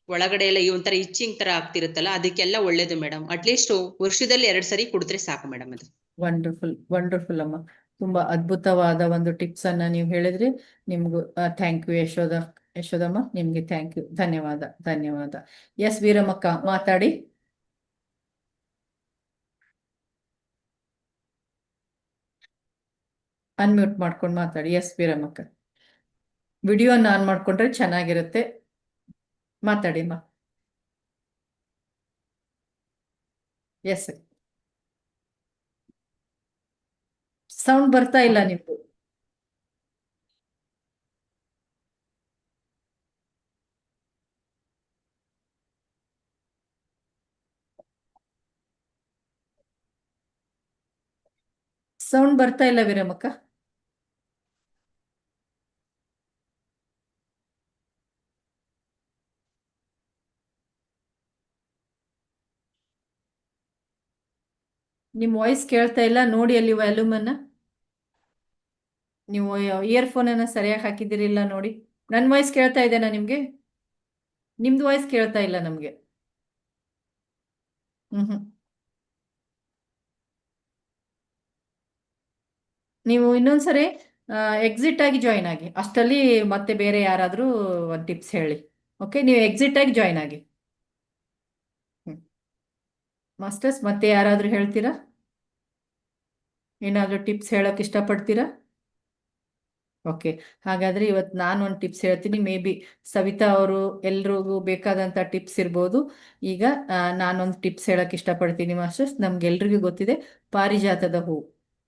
ಒಳಗಡೆ ಎಲ್ಲ ಈ ಒಂಥರ ಇಚ್ಚಿಂಗ್ ತರ ಆಗ್ತಿರುತ್ತಲ್ಲ ಅದಕ್ಕೆಲ್ಲ ಒಳ್ಳೇದು ಮೇಡಮ್. ಅಟ್ಲೀಸ್ಟ್ ವರ್ಷದಲ್ಲಿ ಎರಡ್ ಸರಿ ಕುಡಿದ್ರೆ ಸಾಕು ಮೇಡಮ್ ಅದು. ವಂಡರ್ಫುಲ್ ವಂಡರ್ಫುಲ್ ಅಮ್ಮ. ತುಂಬಾ ಅದ್ಭುತವಾದ ಒಂದು ಟಿಪ್ಸ್ ಅನ್ನ ನೀವು ಹೇಳಿದ್ರಿ. ನಿಮ್ಗೂ ಥ್ಯಾಂಕ್ ಯು ಯಶೋದ ಯಶೋದಮ್ಮ ನಿಮ್ಗೆ ಥ್ಯಾಂಕ್ ಯು ಧನ್ಯವಾದ ಧನ್ಯವಾದ. ಎಸ್ ವೀರಮ್ಮಕ್ಕ ಮಾತಾಡಿ. ಅನ್ಮ್ಯೂಟ್ ಮಾಡ್ಕೊಂಡು ಮಾತಾಡಿ. ಎಸ್ ವೀರಮ್ಮಕ್ಕ ವಿಡಿಯೋ ಆನ್ ಮಾಡ್ಕೊಂಡ್ರೆ ಚೆನ್ನಾಗಿರುತ್ತೆ. ಮಾತಾಡಿ ಅಮ್ಮ. ಎಸ್ ಸೌಂಡ್ ಬರ್ತಾ ಇಲ್ಲ ನಿಮ್ದು. ಸೌಂಡ್ ಬರ್ತಾ ಇಲ್ಲ ವಿರಮಕ್ಕ. ನಿಮ್ ವಾಯ್ಸ್ ಕೇಳ್ತಾ ಇಲ್ಲ, ನೋಡಿ ಅಲ್ಲಿ ವ್ಯಾಲ್ಯೂಮ್ ನೀವು ಇಯರ್ಫೋನ್ ಅನ್ನ ಸರಿಯಾಗಿ ಹಾಕಿದಿರಿಲ್ಲ ನೋಡಿ. ನನ್ನ ವಾಯ್ಸ್ ಕೇಳ್ತಾ ಇದೆನಾ ನಿಮ್ಗೆ? ನಿಮ್ದು ವಾಯ್ಸ್ ಕೇಳ್ತಾ ಇಲ್ಲ ನಮ್ಗೆ. ಹ್ಮ್ ಹ್ಮ್. ನೀವು ಇನ್ನೊಂದ್ಸರಿ ಎಕ್ಸಿಟ್ ಆಗಿ ಜಾಯಿನ್ ಆಗಿ. ಅಷ್ಟಲ್ಲಿ ಮತ್ತೆ ಬೇರೆ ಯಾರಾದರೂ ಒಂದು ಟಿಪ್ಸ್ ಹೇಳಿ. ಓಕೆ ನೀವು ಎಕ್ಸಿಟ್ ಆಗಿ ಜಾಯಿನ್ ಆಗಿ. ಮಾಸ್ಟರ್ಸ್ ಮತ್ತೆ ಯಾರಾದರೂ ಹೇಳ್ತೀರಾ? ಏನಾದರೂ ಟಿಪ್ಸ್ ಹೇಳಕ್ ಇಷ್ಟಪಡ್ತೀರಾ? ಓಕೆ ಹಾಗಾದ್ರೆ ಇವತ್ತು ನಾನು ಒಂದು ಟಿಪ್ಸ್ ಹೇಳ್ತೀನಿ. ಮೇ ಬಿ ಸವಿತಾ ಅವರು ಎಲ್ರಿಗೂ ಬೇಕಾದಂತ ಟಿಪ್ಸ್ ಇರ್ಬೋದು. ಈಗ ನಾನೊಂದು ಟಿಪ್ಸ್ ಹೇಳಕ್ ಇಷ್ಟಪಡ್ತೀನಿ ಮಾಸ್ಟರ್ಸ್. ನಮ್ಗೆಲ್ರಿಗೂ ಗೊತ್ತಿದೆ, ಪಾರಿಜಾತದ ಹೂ.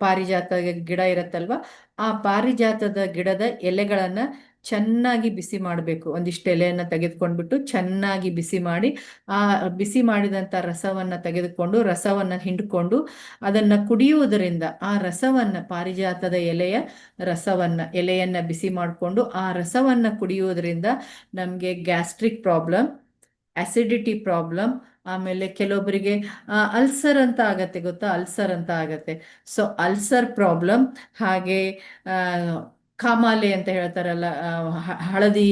ಪಾರಿಜಾತ ಗಿಡ ಇರತ್ತಲ್ವಾ? ಆ ಪಾರಿಜಾತದ ಗಿಡದ ಎಲೆಗಳನ್ನ ಚೆನ್ನಾಗಿ ಬಿಸಿ ಮಾಡಬೇಕು. ಒಂದಿಷ್ಟು ಎಲೆಯನ್ನ ತೆಗೆದುಕೊಂಡ್ಬಿಟ್ಟು ಚೆನ್ನಾಗಿ ಬಿಸಿ ಮಾಡಿ, ಆ ಬಿಸಿ ಮಾಡಿದಂಥ ರಸವನ್ನ ತೆಗೆದುಕೊಂಡು, ರಸವನ್ನ ಹಿಂಡ್ಕೊಂಡು, ಅದನ್ನ ಕುಡಿಯುವುದರಿಂದ ಆ ರಸವನ್ನ, ಪಾರಿಜಾತದ ಎಲೆಯ ರಸವನ್ನ, ಎಲೆಯನ್ನ ಬಿಸಿ ಮಾಡಿಕೊಂಡು, ಆ ರಸವನ್ನ ಕುಡಿಯುವುದರಿಂದ ನಮಗೆ ಗ್ಯಾಸ್ಟ್ರಿಕ್ ಪ್ರಾಬ್ಲಮ್ ಆ್ಯಸಿಡಿಟಿ ಪ್ರಾಬ್ಲಮ್, ಆಮೇಲೆ ಕೆಲವೊಬ್ಬರಿಗೆ ಅಲ್ಸರ್ ಅಂತ ಆಗತ್ತೆ ಗೊತ್ತಾ? ಅಲ್ಸರ್ ಅಂತ ಆಗತ್ತೆ. ಸೊ ಅಲ್ಸರ್ ಪ್ರಾಬ್ಲಮ್ ಹಾಗೆ ಕಾಮಾಲೆ ಅಂತ ಹೇಳ್ತಾರಲ್ಲ ಹಳದಿ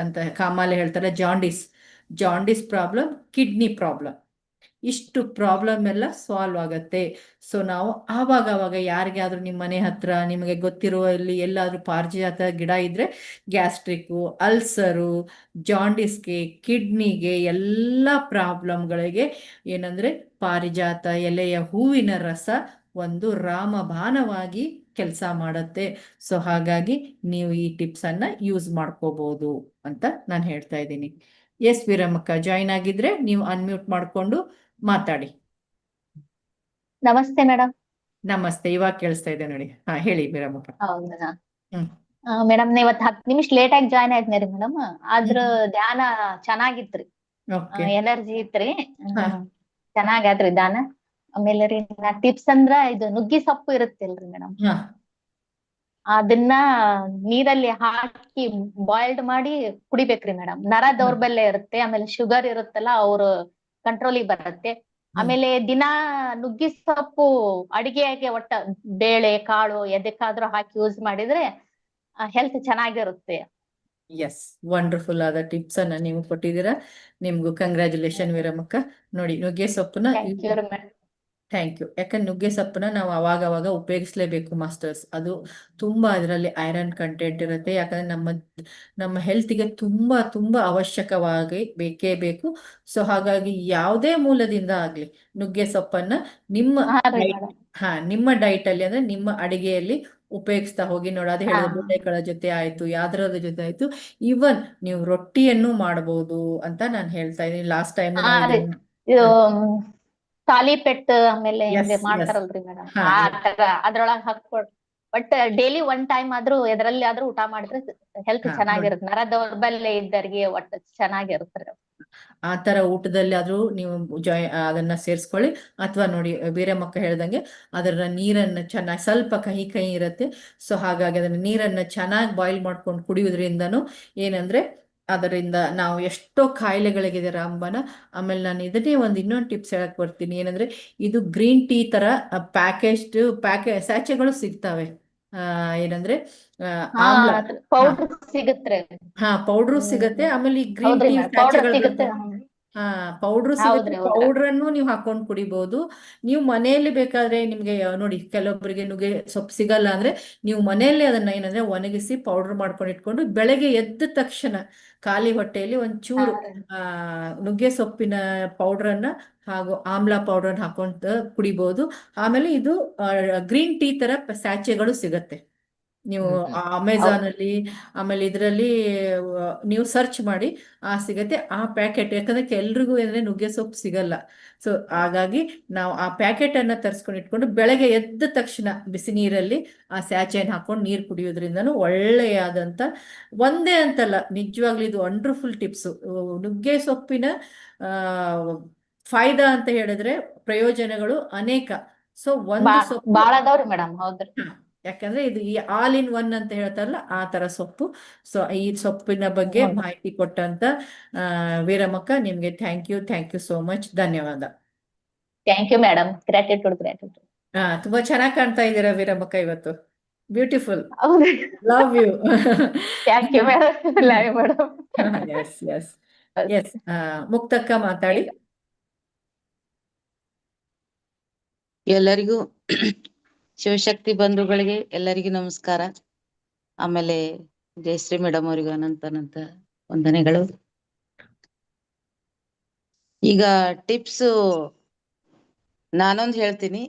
ಅಂತ ಕಾಮಾಲೆ ಹೇಳ್ತಾರೆ jaundice jaundice problem kidney problem ಇಷ್ಟು ಪ್ರಾಬ್ಲಮ್ ಎಲ್ಲ ಸಾಲ್ವ್ ಆಗತ್ತೆ. ಸೊ ನಾವು ಆವಾಗ ಆವಾಗ ಯಾರಿಗಾದ್ರೂ ನಿಮ್ಮ ಮನೆ ಹತ್ರ ನಿಮಗೆ ಗೊತ್ತಿರುವ ಇಲ್ಲಿ ಎಲ್ಲಾದ್ರೂ ಪಾರಿಜಾತ ಗಿಡ ಇದ್ರೆ ಗ್ಯಾಸ್ಟ್ರಿಕ್ಕು ಅಲ್ಸರು ಜಾಂಡಿಸ್ಗೆ ಕಿಡ್ನಿಗೆ ಎಲ್ಲ ಪ್ರಾಬ್ಲಮ್ಗಳಿಗೆ ಏನಂದ್ರೆ ಪಾರಿಜಾತ ಎಲೆಯ ಹೂವಿನ ರಸ ಒಂದು ರಾಮಬಾಣವಾಗಿ ಕೆಲಸ ಮಾಡುತ್ತೆ. ಸೊ ಹಾಗಾಗಿ ನೀವು ಈ ಟಿಪ್ಸ್ ಅನ್ನ ಯೂಸ್ ಮಾಡ್ಕೋಬಹುದು ಅಂತ ನಾನು ಹೇಳ್ತಾ ಇದ್ದೀನಿ. ಎಸ್ ವೀರಮ್ಮಕ್ಕ ಜಾಯಿನ್ ಆಗಿದ್ರೆ ನೀವು ಅನ್ಮ್ಯೂಟ್ ಮಾಡ್ಕೊಂಡು ಮಾತಾಡಿ. ನಮಸ್ತೆ ಮೇಡಮ್ ನಮಸ್ತೆ ಇವಾಗ ಕೇಳಿಸ್ತಾ ಇದೆ ನೋಡಿ. ಹಾ ಹೇಳಿ ವೀರಮ್ಮಕ್ಕ. ಹ್ಮ್. ಮೇಡಮ್ ಇವತ್ತು ಹತ್ತು ನಿಮಿಷ ಲೇಟ್ ಆಗಿ ಜಾಯ್ನ್ ರೀ ಮೇಡಮ್ ಆದ್ರ ಧ್ಯಾನ ಚೆನ್ನಾಗಿತ್ರಿ. ಎನರ್ಜಿ ಇತ್ರಿ. ಹಾ. ಚೆನ್ನಾಗಾದ್ರಿ ಧ್ಯಾನ. ಆಮೇಲೆ ರೀ ನಾ ಟಿಪ್ಸ್ ಅಂದ್ರ ಇದು ನುಗ್ಗಿ ಸೊಪ್ಪು ಇರುತ್ತಲ್ರಿ ಮೇಡಮ್ ಅದನ್ನ ನೀರಲ್ಲಿ ಹಾಕಿ ಬಾಯ್ಲ್ಡ್ ಮಾಡಿ ಕುಡಿಬೇಕ್ರಿ ಮೇಡಮ್ ನರ ದೌರ್ಬಲ್ಯ ಇರುತ್ತೆ ಆಮೇಲೆ ಶುಗರ್ ಇರುತ್ತಲ್ಲ ಅವ್ರ ಕಂಟ್ರೋಲಿಗೆ ಬರುತ್ತೆ. ಆಮೇಲೆ ದಿನಾ ನುಗ್ಗಿ ಸೊಪ್ಪು ಅಡಿಗೆಗೆ ಒಟ್ಟ ಬೇಳೆ ಕಾಳು ಎದಕ್ಕಾದ್ರೂ ಹಾಕಿ ಯೂಸ್ ಮಾಡಿದ್ರೆ ಹೆಲ್ತ್ ಚೆನ್ನಾಗಿರುತ್ತೆ. ಎಸ್ ವಂಡರ್ಫುಲ್ ಆದ ಟಿಪ್ಸ್ ಅನ್ನ ನೀವು ಕೊಟ್ಟಿದ್ದೀರಾ. ನಿಮ್ಗೂ ಕಂಗ್ರಾಚುಲೇಷನ್ ವೀರಮ್ಮಕ್ಕ ನೋಡಿ ನುಗ್ಗೆ ಸೊಪ್ಪನ್ನ ಥ್ಯಾಂಕ್ ಯು ಯಾಕಂದ್ರೆ ನುಗ್ಗೆ ಸೊಪ್ಪನ್ನ ನಾವು ಅವಾಗ ಅವಾಗ ಉಪಯೋಗಿಸ್ಲೇಬೇಕು ಮಾಸ್ಟರ್ಸ್ ಅದು ತುಂಬಾ ಅದರಲ್ಲಿ ಐರನ್ ಕಂಟೆಂಟ್ ಇರುತ್ತೆ. ಯಾಕಂದ್ರೆ ನಮ್ಮ ನಮ್ಮ ಹೆಲ್ತಿಗೆ ತುಂಬಾ ತುಂಬಾ ಅವಶ್ಯಕವಾಗಿ ಬೇಕೇ ಬೇಕು. ಸೊ ಹಾಗಾಗಿ ಯಾವುದೇ ಮೂಲದಿಂದ ಆಗ್ಲಿ ನುಗ್ಗೆ ಸೊಪ್ಪನ್ನ ನಿಮ್ಮ ಹಾ ನಿಮ್ಮ ಡೈಟ್ ಅಲ್ಲಿ ಅಂದ್ರೆ ನಿಮ್ಮ ಅಡಿಗೆಯಲ್ಲಿ ಉಪಯೋಗಿಸ್ತಾ ಹೋಗಿ. ನೋಡಿ ಅದೇ ಹೇಳಿದ. ಜೊತೆ ಆಯ್ತು ಯಾವ್ದ್ರದ ಜೊತೆ ಆಯ್ತು. ಈವನ್ ನೀವು ರೊಟ್ಟಿಯನ್ನು ಮಾಡಬಹುದು ಅಂತ ನಾನು ಹೇಳ್ತಾ ಇದ್ದೀನಿ. ಲಾಸ್ಟ್ ಟೈಮ್ ತಾಲಿಪೆಟ್ ಆಮೇಲೆ. ಮಾಡ್ತಾರಲ್ರಿ ಮೇಡಮ್ ಹಾ, ಆ yes. ತರ ಅದ್ರೊಳಗ್ ಹಾಕೊಡ್ ಬಟ್ ಡೈಲಿ ಒನ್ ಟೈಮ್ ಆದ್ರೂ ಎದ್ರಲ್ಲಿ ಆದ್ರೂ ಊಟ ಮಾಡಿದ್ರೆ ಹೆಲ್ತ್ ಚೆನ್ನಾಗಿರುತ್ತೆ. ನರ ದೌರ್ಬಲ್ಯ ಇದ್ದರಿಗೆ ಒಟ್ಟು ಚೆನ್ನಾಗಿರುತ್ತೆ. ಆ ತರ ಊಟದಲ್ಲಿ ಆದ್ರೂ ನೀವು ಜಾಯ್ ಅದನ್ನ ಸೇರಿಸ್ಕೊಳ್ಳಿ. ಅಥವಾ ನೋಡಿ ಬೇರೆ ಮಕ್ಕ ಹೇಳ್ದಂಗೆ ಅದರ ನೀರನ್ನ ಚೆನ್ನಾಗಿ ಸ್ವಲ್ಪ ಕಹಿ ಕಹಿ ಇರುತ್ತೆ. ಸೊ ಹಾಗಾಗಿ ಅದನ್ನ ನೀರನ್ನ ಚೆನ್ನಾಗಿ ಬಾಯ್ಲ್ ಮಾಡ್ಕೊಂಡು ಕುಡಿಯೋದ್ರಿಂದನು ಏನಂದ್ರೆ ಅದರಿಂದ ನಾವು ಎಷ್ಟೋ ಕಾಯಿಲೆಗಳಿಗಿದೆ ರಾಮಬಾನ ಆಮೇಲೆ ನಾನು ಇದನ್ನೇ ಒಂದು ಇನ್ನೊಂದು ಟಿಪ್ಸ್ ಹೇಳಕ್ ಬರ್ತೀನಿ. ಏನಂದ್ರೆ ಇದು ಗ್ರೀನ್ ಟೀ ತರ ಪ್ಯಾಕೇಜ್ಡ್ ಪ್ಯಾಕೆ ಸ್ಯಾಚೆಗಳು ಸಿಗ್ತವೆ. ಆ ಏನಂದ್ರೆ ಆ, ಹಾ ಪೌಡರ್ ಸಿಗುತ್ತೆ. ಹಾ ಪೌಡ್ರು ಹ್ಮ್. ಸಿಗತ್ತೆ. ಆಮೇಲೆ ಈ ಗ್ರೀನ್ ಟೀ ಸ್ಯಾಚೆಗಳು ಸಿಗುತ್ತೆ. ಹಾ ಪೌಡ್ರು. ಪೌಡರ್ ಅನ್ನು ನೀವು ಹಾಕೊಂಡು ಕುಡಿಬಹುದು ನೀವು ಮನೆಯಲ್ಲಿ ಬೇಕಾದ್ರೆ ನಿಮ್ಗೆ ನೋಡಿ ಕೆಲವೊಬ್ಬರಿಗೆ ನುಗ್ಗೆ ಸೊಪ್ಪು ಸಿಗಲ್ಲ ಅಂದ್ರೆ ನೀವು ಮನೆಯಲ್ಲೇ ಅದನ್ನ ಏನಂದ್ರೆ ಒಣಗಿಸಿ ಪೌಡರ್ ಮಾಡ್ಕೊಂಡು ಇಟ್ಕೊಂಡು ಬೆಳಗ್ಗೆ ಎದ್ದ ತಕ್ಷಣ ಖಾಲಿ ಹೊಟ್ಟೆಯಲ್ಲಿ ಒಂಚೂರು ಆ ನುಗ್ಗೆ ಸೊಪ್ಪಿನ ಪೌಡರ್ ಅನ್ನ ಹಾಗೂ ಆಮ್ಲ ಪೌಡರ್ ಹಾಕೊಂಡು ಕುಡಿಬಹುದು ಆಮೇಲೆ ಇದು ಗ್ರೀನ್ ಟೀ ತರ ಸ್ಯಾಚೆಗಳು ಸಿಗತ್ತೆ. ನೀವು. ಅಮೆಝಾನ್ ಅಲ್ಲಿ ಆಮೇಲೆ ಇದರಲ್ಲಿ ನೀವು ಸರ್ಚ್ ಮಾಡಿ ಆ ಸಿಗತ್ತೆ ಆ ಪ್ಯಾಕೆಟ್ ಯಾಕಂದ್ರೆ ಎಲ್ರಿಗೂ ಅಂದ್ರೆ ನುಗ್ಗೆ ಸೊಪ್ಪು ಸಿಗಲ್ಲ. ಸೊ ಹಾಗಾಗಿ ನಾವು ಆ ಪ್ಯಾಕೆಟ್ ಅನ್ನ ತರಿಸ್ಕೊಂಡು ಇಟ್ಕೊಂಡು ಬೆಳಗ್ಗೆ ಎದ್ದ ತಕ್ಷಣ ಬಿಸಿ ನೀರಲ್ಲಿ ಆ ಸ್ಯಾಚೆನ್ ಹಾಕೊಂಡು ನೀರು ಕುಡಿಯೋದ್ರಿಂದನೂ ಒಳ್ಳೆಯಾದಂತ ಒಂದೇ ಅಂತಲ್ಲ ನಿಜವಾಗ್ಲೂ ಇದು ವಂಡರ್ಫುಲ್ ಟಿಪ್ಸು ನುಗ್ಗೆ ಸೊಪ್ಪಿನ ಆ ಫಾಯ್ದಾ ಅಂತ ಹೇಳಿದ್ರೆ ಪ್ರಯೋಜನಗಳು ಅನೇಕ. ಸೊ ಒಂದು ಸೊಪ್ಪು ಮೇಡಮ್ ಹೌದ್ರಿ. ಯಾಕಂದ್ರೆ ಇದು ಈ ಆಲ್ ಇನ್ ಒನ್ ಅಂತ ಹೇಳ್ತಾರಲ್ಲ ಆ ತರ ಸೊಪ್ಪು. ಸೊ ಈ ಸೊಪ್ಪಿನ ಬಗ್ಗೆ ಮಾಹಿತಿ ಕೊಟ್ಟಂತ ಆ, ವೀರಮ್ಮಕ್ಕ ನಿಮ್ಗೆ thank you thank you so much ಧನ್ಯವಾದ. Thank you madam gratitude gratitude ಆ ತುಂಬಾ ಚೆನ್ನಾಗಿ ಕಾಣ್ತಾ ಇದ್ದೀರಾ ವೀರಮಕ್ಕ ಇವತ್ತು. Beautiful love you thank you madam love madam yes yes yes ಮುಕ್ತಕ್ಕ ಮಾತಾಡಿ. ಎಲ್ಲರಿಗೂ ಶಿವಶಕ್ತಿ ಬಂಧುಗಳಿಗೆ ಎಲ್ಲರಿಗೂ ನಮಸ್ಕಾರ. ಆಮೇಲೆ ಜಯಶ್ರೀ ಮೇಡಮ್ ಅವರಿಗೂ ಅನಂತ ಅನಂತ ವಂದನೆಗಳು. ಈಗ ಟಿಪ್ಸ್ ನಾನೊಂದು ಹೇಳ್ತೀನಿ.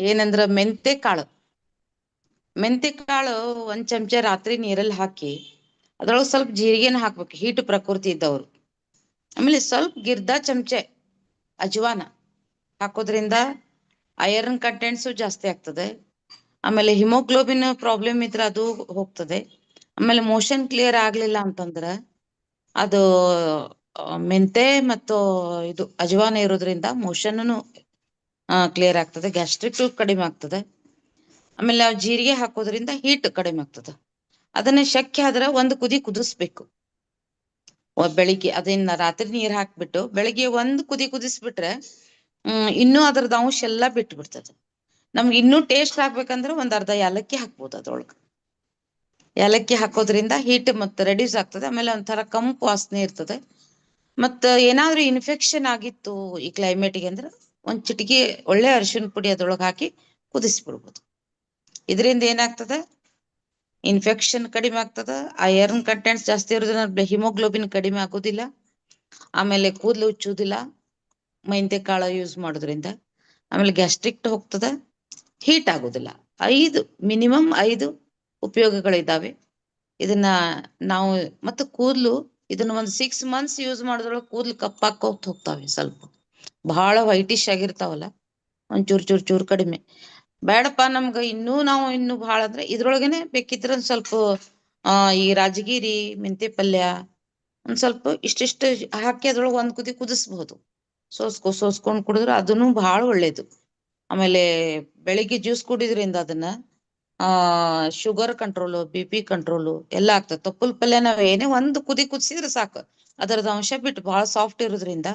ಏನಂದ್ರ ಮೆಂತೆ ಕಾಳು. ಮೆಂತೆ ಕಾಳು ಒಂದ್ ಚಮಚ ರಾತ್ರಿ ನೀರಲ್ಲಿ ಹಾಕಿ ಅದ್ರೊಳಗೆ ಸ್ವಲ್ಪ ಜೀರಿಗೆನ ಹಾಕ್ಬೇಕು. ಹೀಟ್ ಪ್ರಕೃತಿ ಇದ್ದವ್ರು. ಆಮೇಲೆ ಸ್ವಲ್ಪ ಗಿರ್ದ ಚಮಚೆ ಅಜವಾನ ಹಾಕೋದ್ರಿಂದ ಐರನ್ ಕಂಟೆಂಟ್ಸು ಜಾಸ್ತಿ ಆಗ್ತದೆ. ಆಮೇಲೆ ಹಿಮೋಗ್ಲೋಬಿನ್ ಪ್ರಾಬ್ಲಮ್ ಇದ್ರೆ ಅದು ಹೋಗ್ತದೆ. ಆಮೇಲೆ ಮೋಷನ್ ಕ್ಲಿಯರ್ ಆಗ್ಲಿಲ್ಲ ಅಂತಂದ್ರ ಅದು ಮೆಂತೆ ಮತ್ತು ಇದು ಅಜವಾನ ಇರೋದ್ರಿಂದ ಮೋಷನ್ನು ಕ್ಲಿಯರ್ ಆಗ್ತದೆ. ಗ್ಯಾಸ್ಟ್ರಿಕ್ ಕಡಿಮೆ ಆಗ್ತದೆ. ಆಮೇಲೆ ಜೀರಿಗೆ ಹಾಕೋದ್ರಿಂದ ಹೀಟ್ ಕಡಿಮೆ ಆಗ್ತದೆ. ಅದನ್ನ ಶಕ್ಯ ಆದ್ರೆ ಒಂದು ಕುದಿ ಕುದಿಸ್ಬೇಕು. ಬೆಳಿಗ್ಗೆ ಅದನ್ನ ರಾತ್ರಿ ನೀರ್ ಹಾಕ್ಬಿಟ್ಟು ಬೆಳಿಗ್ಗೆ ಒಂದು ಕುದಿ ಕುದಿಸ್ಬಿಟ್ರೆ, ಹ್ಮ್, ಇನ್ನೂ ಅದ್ರದ್ದು ಅಂಶ ಎಲ್ಲಾ ಬಿಟ್ಟು ನಮ್ಗೆ ಇನ್ನೂ ಟೇಸ್ಟ್ ಆಗ್ಬೇಕಂದ್ರೆ ಒಂದ್ ಅರ್ಧ ಏಲಕ್ಕಿ ಹಾಕ್ಬೋದು ಅದ್ರೊಳಗೆ. ಏಲಕ್ಕಿ ಹಾಕೋದ್ರಿಂದ ಹೀಟ್ ಮತ್ತೆ ರೆಡ್ಯೂಸ್ ಆಗ್ತದೆ, ಆಮೇಲೆ ಒಂಥರ ಕಂಪು ವಾಸನೆ ಇರ್ತದೆ. ಮತ್ತ ಏನಾದ್ರೂ ಇನ್ಫೆಕ್ಷನ್ ಆಗಿತ್ತು ಈ ಕ್ಲೈಮೇಟ್ಗೆ ಅಂದ್ರೆ ಒಂದ್ ಚಿಟಿಕೆ ಒಳ್ಳೆ ಅರಿಶಿನ ಪುಡಿ ಅದ್ರೊಳಗೆ ಹಾಕಿ ಕುದಿಸ್ಬಿಡ್ಬೋದು. ಇದರಿಂದ ಏನಾಗ್ತದೆ? ಇನ್ಫೆಕ್ಷನ್ ಕಡಿಮೆ ಆಗ್ತದ ಐರನ್ ಕಂಟೆಂಟ್ಸ್ ಜಾಸ್ತಿ ಇರೋದ್ರಿಂದ ಹಿಮೋಗ್ಲೋಬಿನ್ ಕಡಿಮೆ ಆಗೋದಿಲ್ಲ, ಆಮೇಲೆ ಕೂದಲು ಉಚ್ಚುವುದಿಲ್ಲ ಮೆಂತೆ ಕಾಳು ಯೂಸ್ ಮಾಡೋದ್ರಿಂದ. ಆಮೇಲೆ ಗ್ಯಾಸ್ಟ್ರಿಕ್ಟ್ ಹೋಗ್ತದ ಹೀಟ್ ಆಗೋದಿಲ್ಲ ಐದು ಮಿನಿಮಮ್ ಐದು ಉಪಯೋಗಗಳಿದ್ದಾವೆ. ಇದನ್ನ ನಾವು, ಮತ್ತು ಕೂದಲು, ಇದನ್ನ ಒಂದು ಸಿಕ್ಸ್ ಮಂತ್ಸ್ ಯೂಸ್ ಮಾಡೋದ್ರೊಳಗೆ ಕೂದಲು ಕಪ್ಪಾಕೋತ್ ಹೋಗ್ತಾವೆ ಸ್ವಲ್ಪ. ಬಹಳ ವೈಟಿಶ್ ಆಗಿರ್ತಾವಲ್ಲ ಒಂದ್ ಚೂರ್ ಚೂರ್ ಕಡಿಮೆ. ಬೇಡಪ್ಪ ನಮ್ಗ ಇನ್ನೂ ನಾವು ಇನ್ನು ಬಹಳ ಅಂದ್ರೆ ಇದ್ರೊಳಗೇನೆ ಬೇಕಿದ್ರೆ ಒಂದ್ ಸ್ವಲ್ಪ, ಆ, ಈ ರಾಜಗಿರಿ ಮೆಂತೆ ಪಲ್ಯ ಒಂದ್ ಸ್ವಲ್ಪ ಇಷ್ಟಿಷ್ಟು ಹಾಕಿ ಅದ್ರೊಳಗೆ ಒಂದ್ ಕುದಿ ಕುದಿಸ್ಬಹುದು. ಸೋಸ್ಕೊ, ಸೋಸ್ಕೊಂಡ್ ಕುಡಿದ್ರೆ ಅದನ್ನು ಬಹಳ ಒಳ್ಳೇದು. ಆಮೇಲೆ ಬೆಳಿಗ್ಗೆ ಜ್ಯೂಸ್ ಕುಡಿದ್ರಿಂದ ಅದನ್ನ, ಆ sugar control B P control ಎಲ್ಲ ಆಗ್ತದೆ. ತಪ್ಪಲ್ ಪಲ್ಯ ನಾವ್ ಏನೇ ಒಂದು ಕುದಿ ಕುದಿಸಿದ್ರೆ ಸಾಕು. ಅದರದ ಅಂಶ ಬಿಟ್ಟು ಬಹಳ ಸಾಫ್ಟ್ ಇರೋದ್ರಿಂದ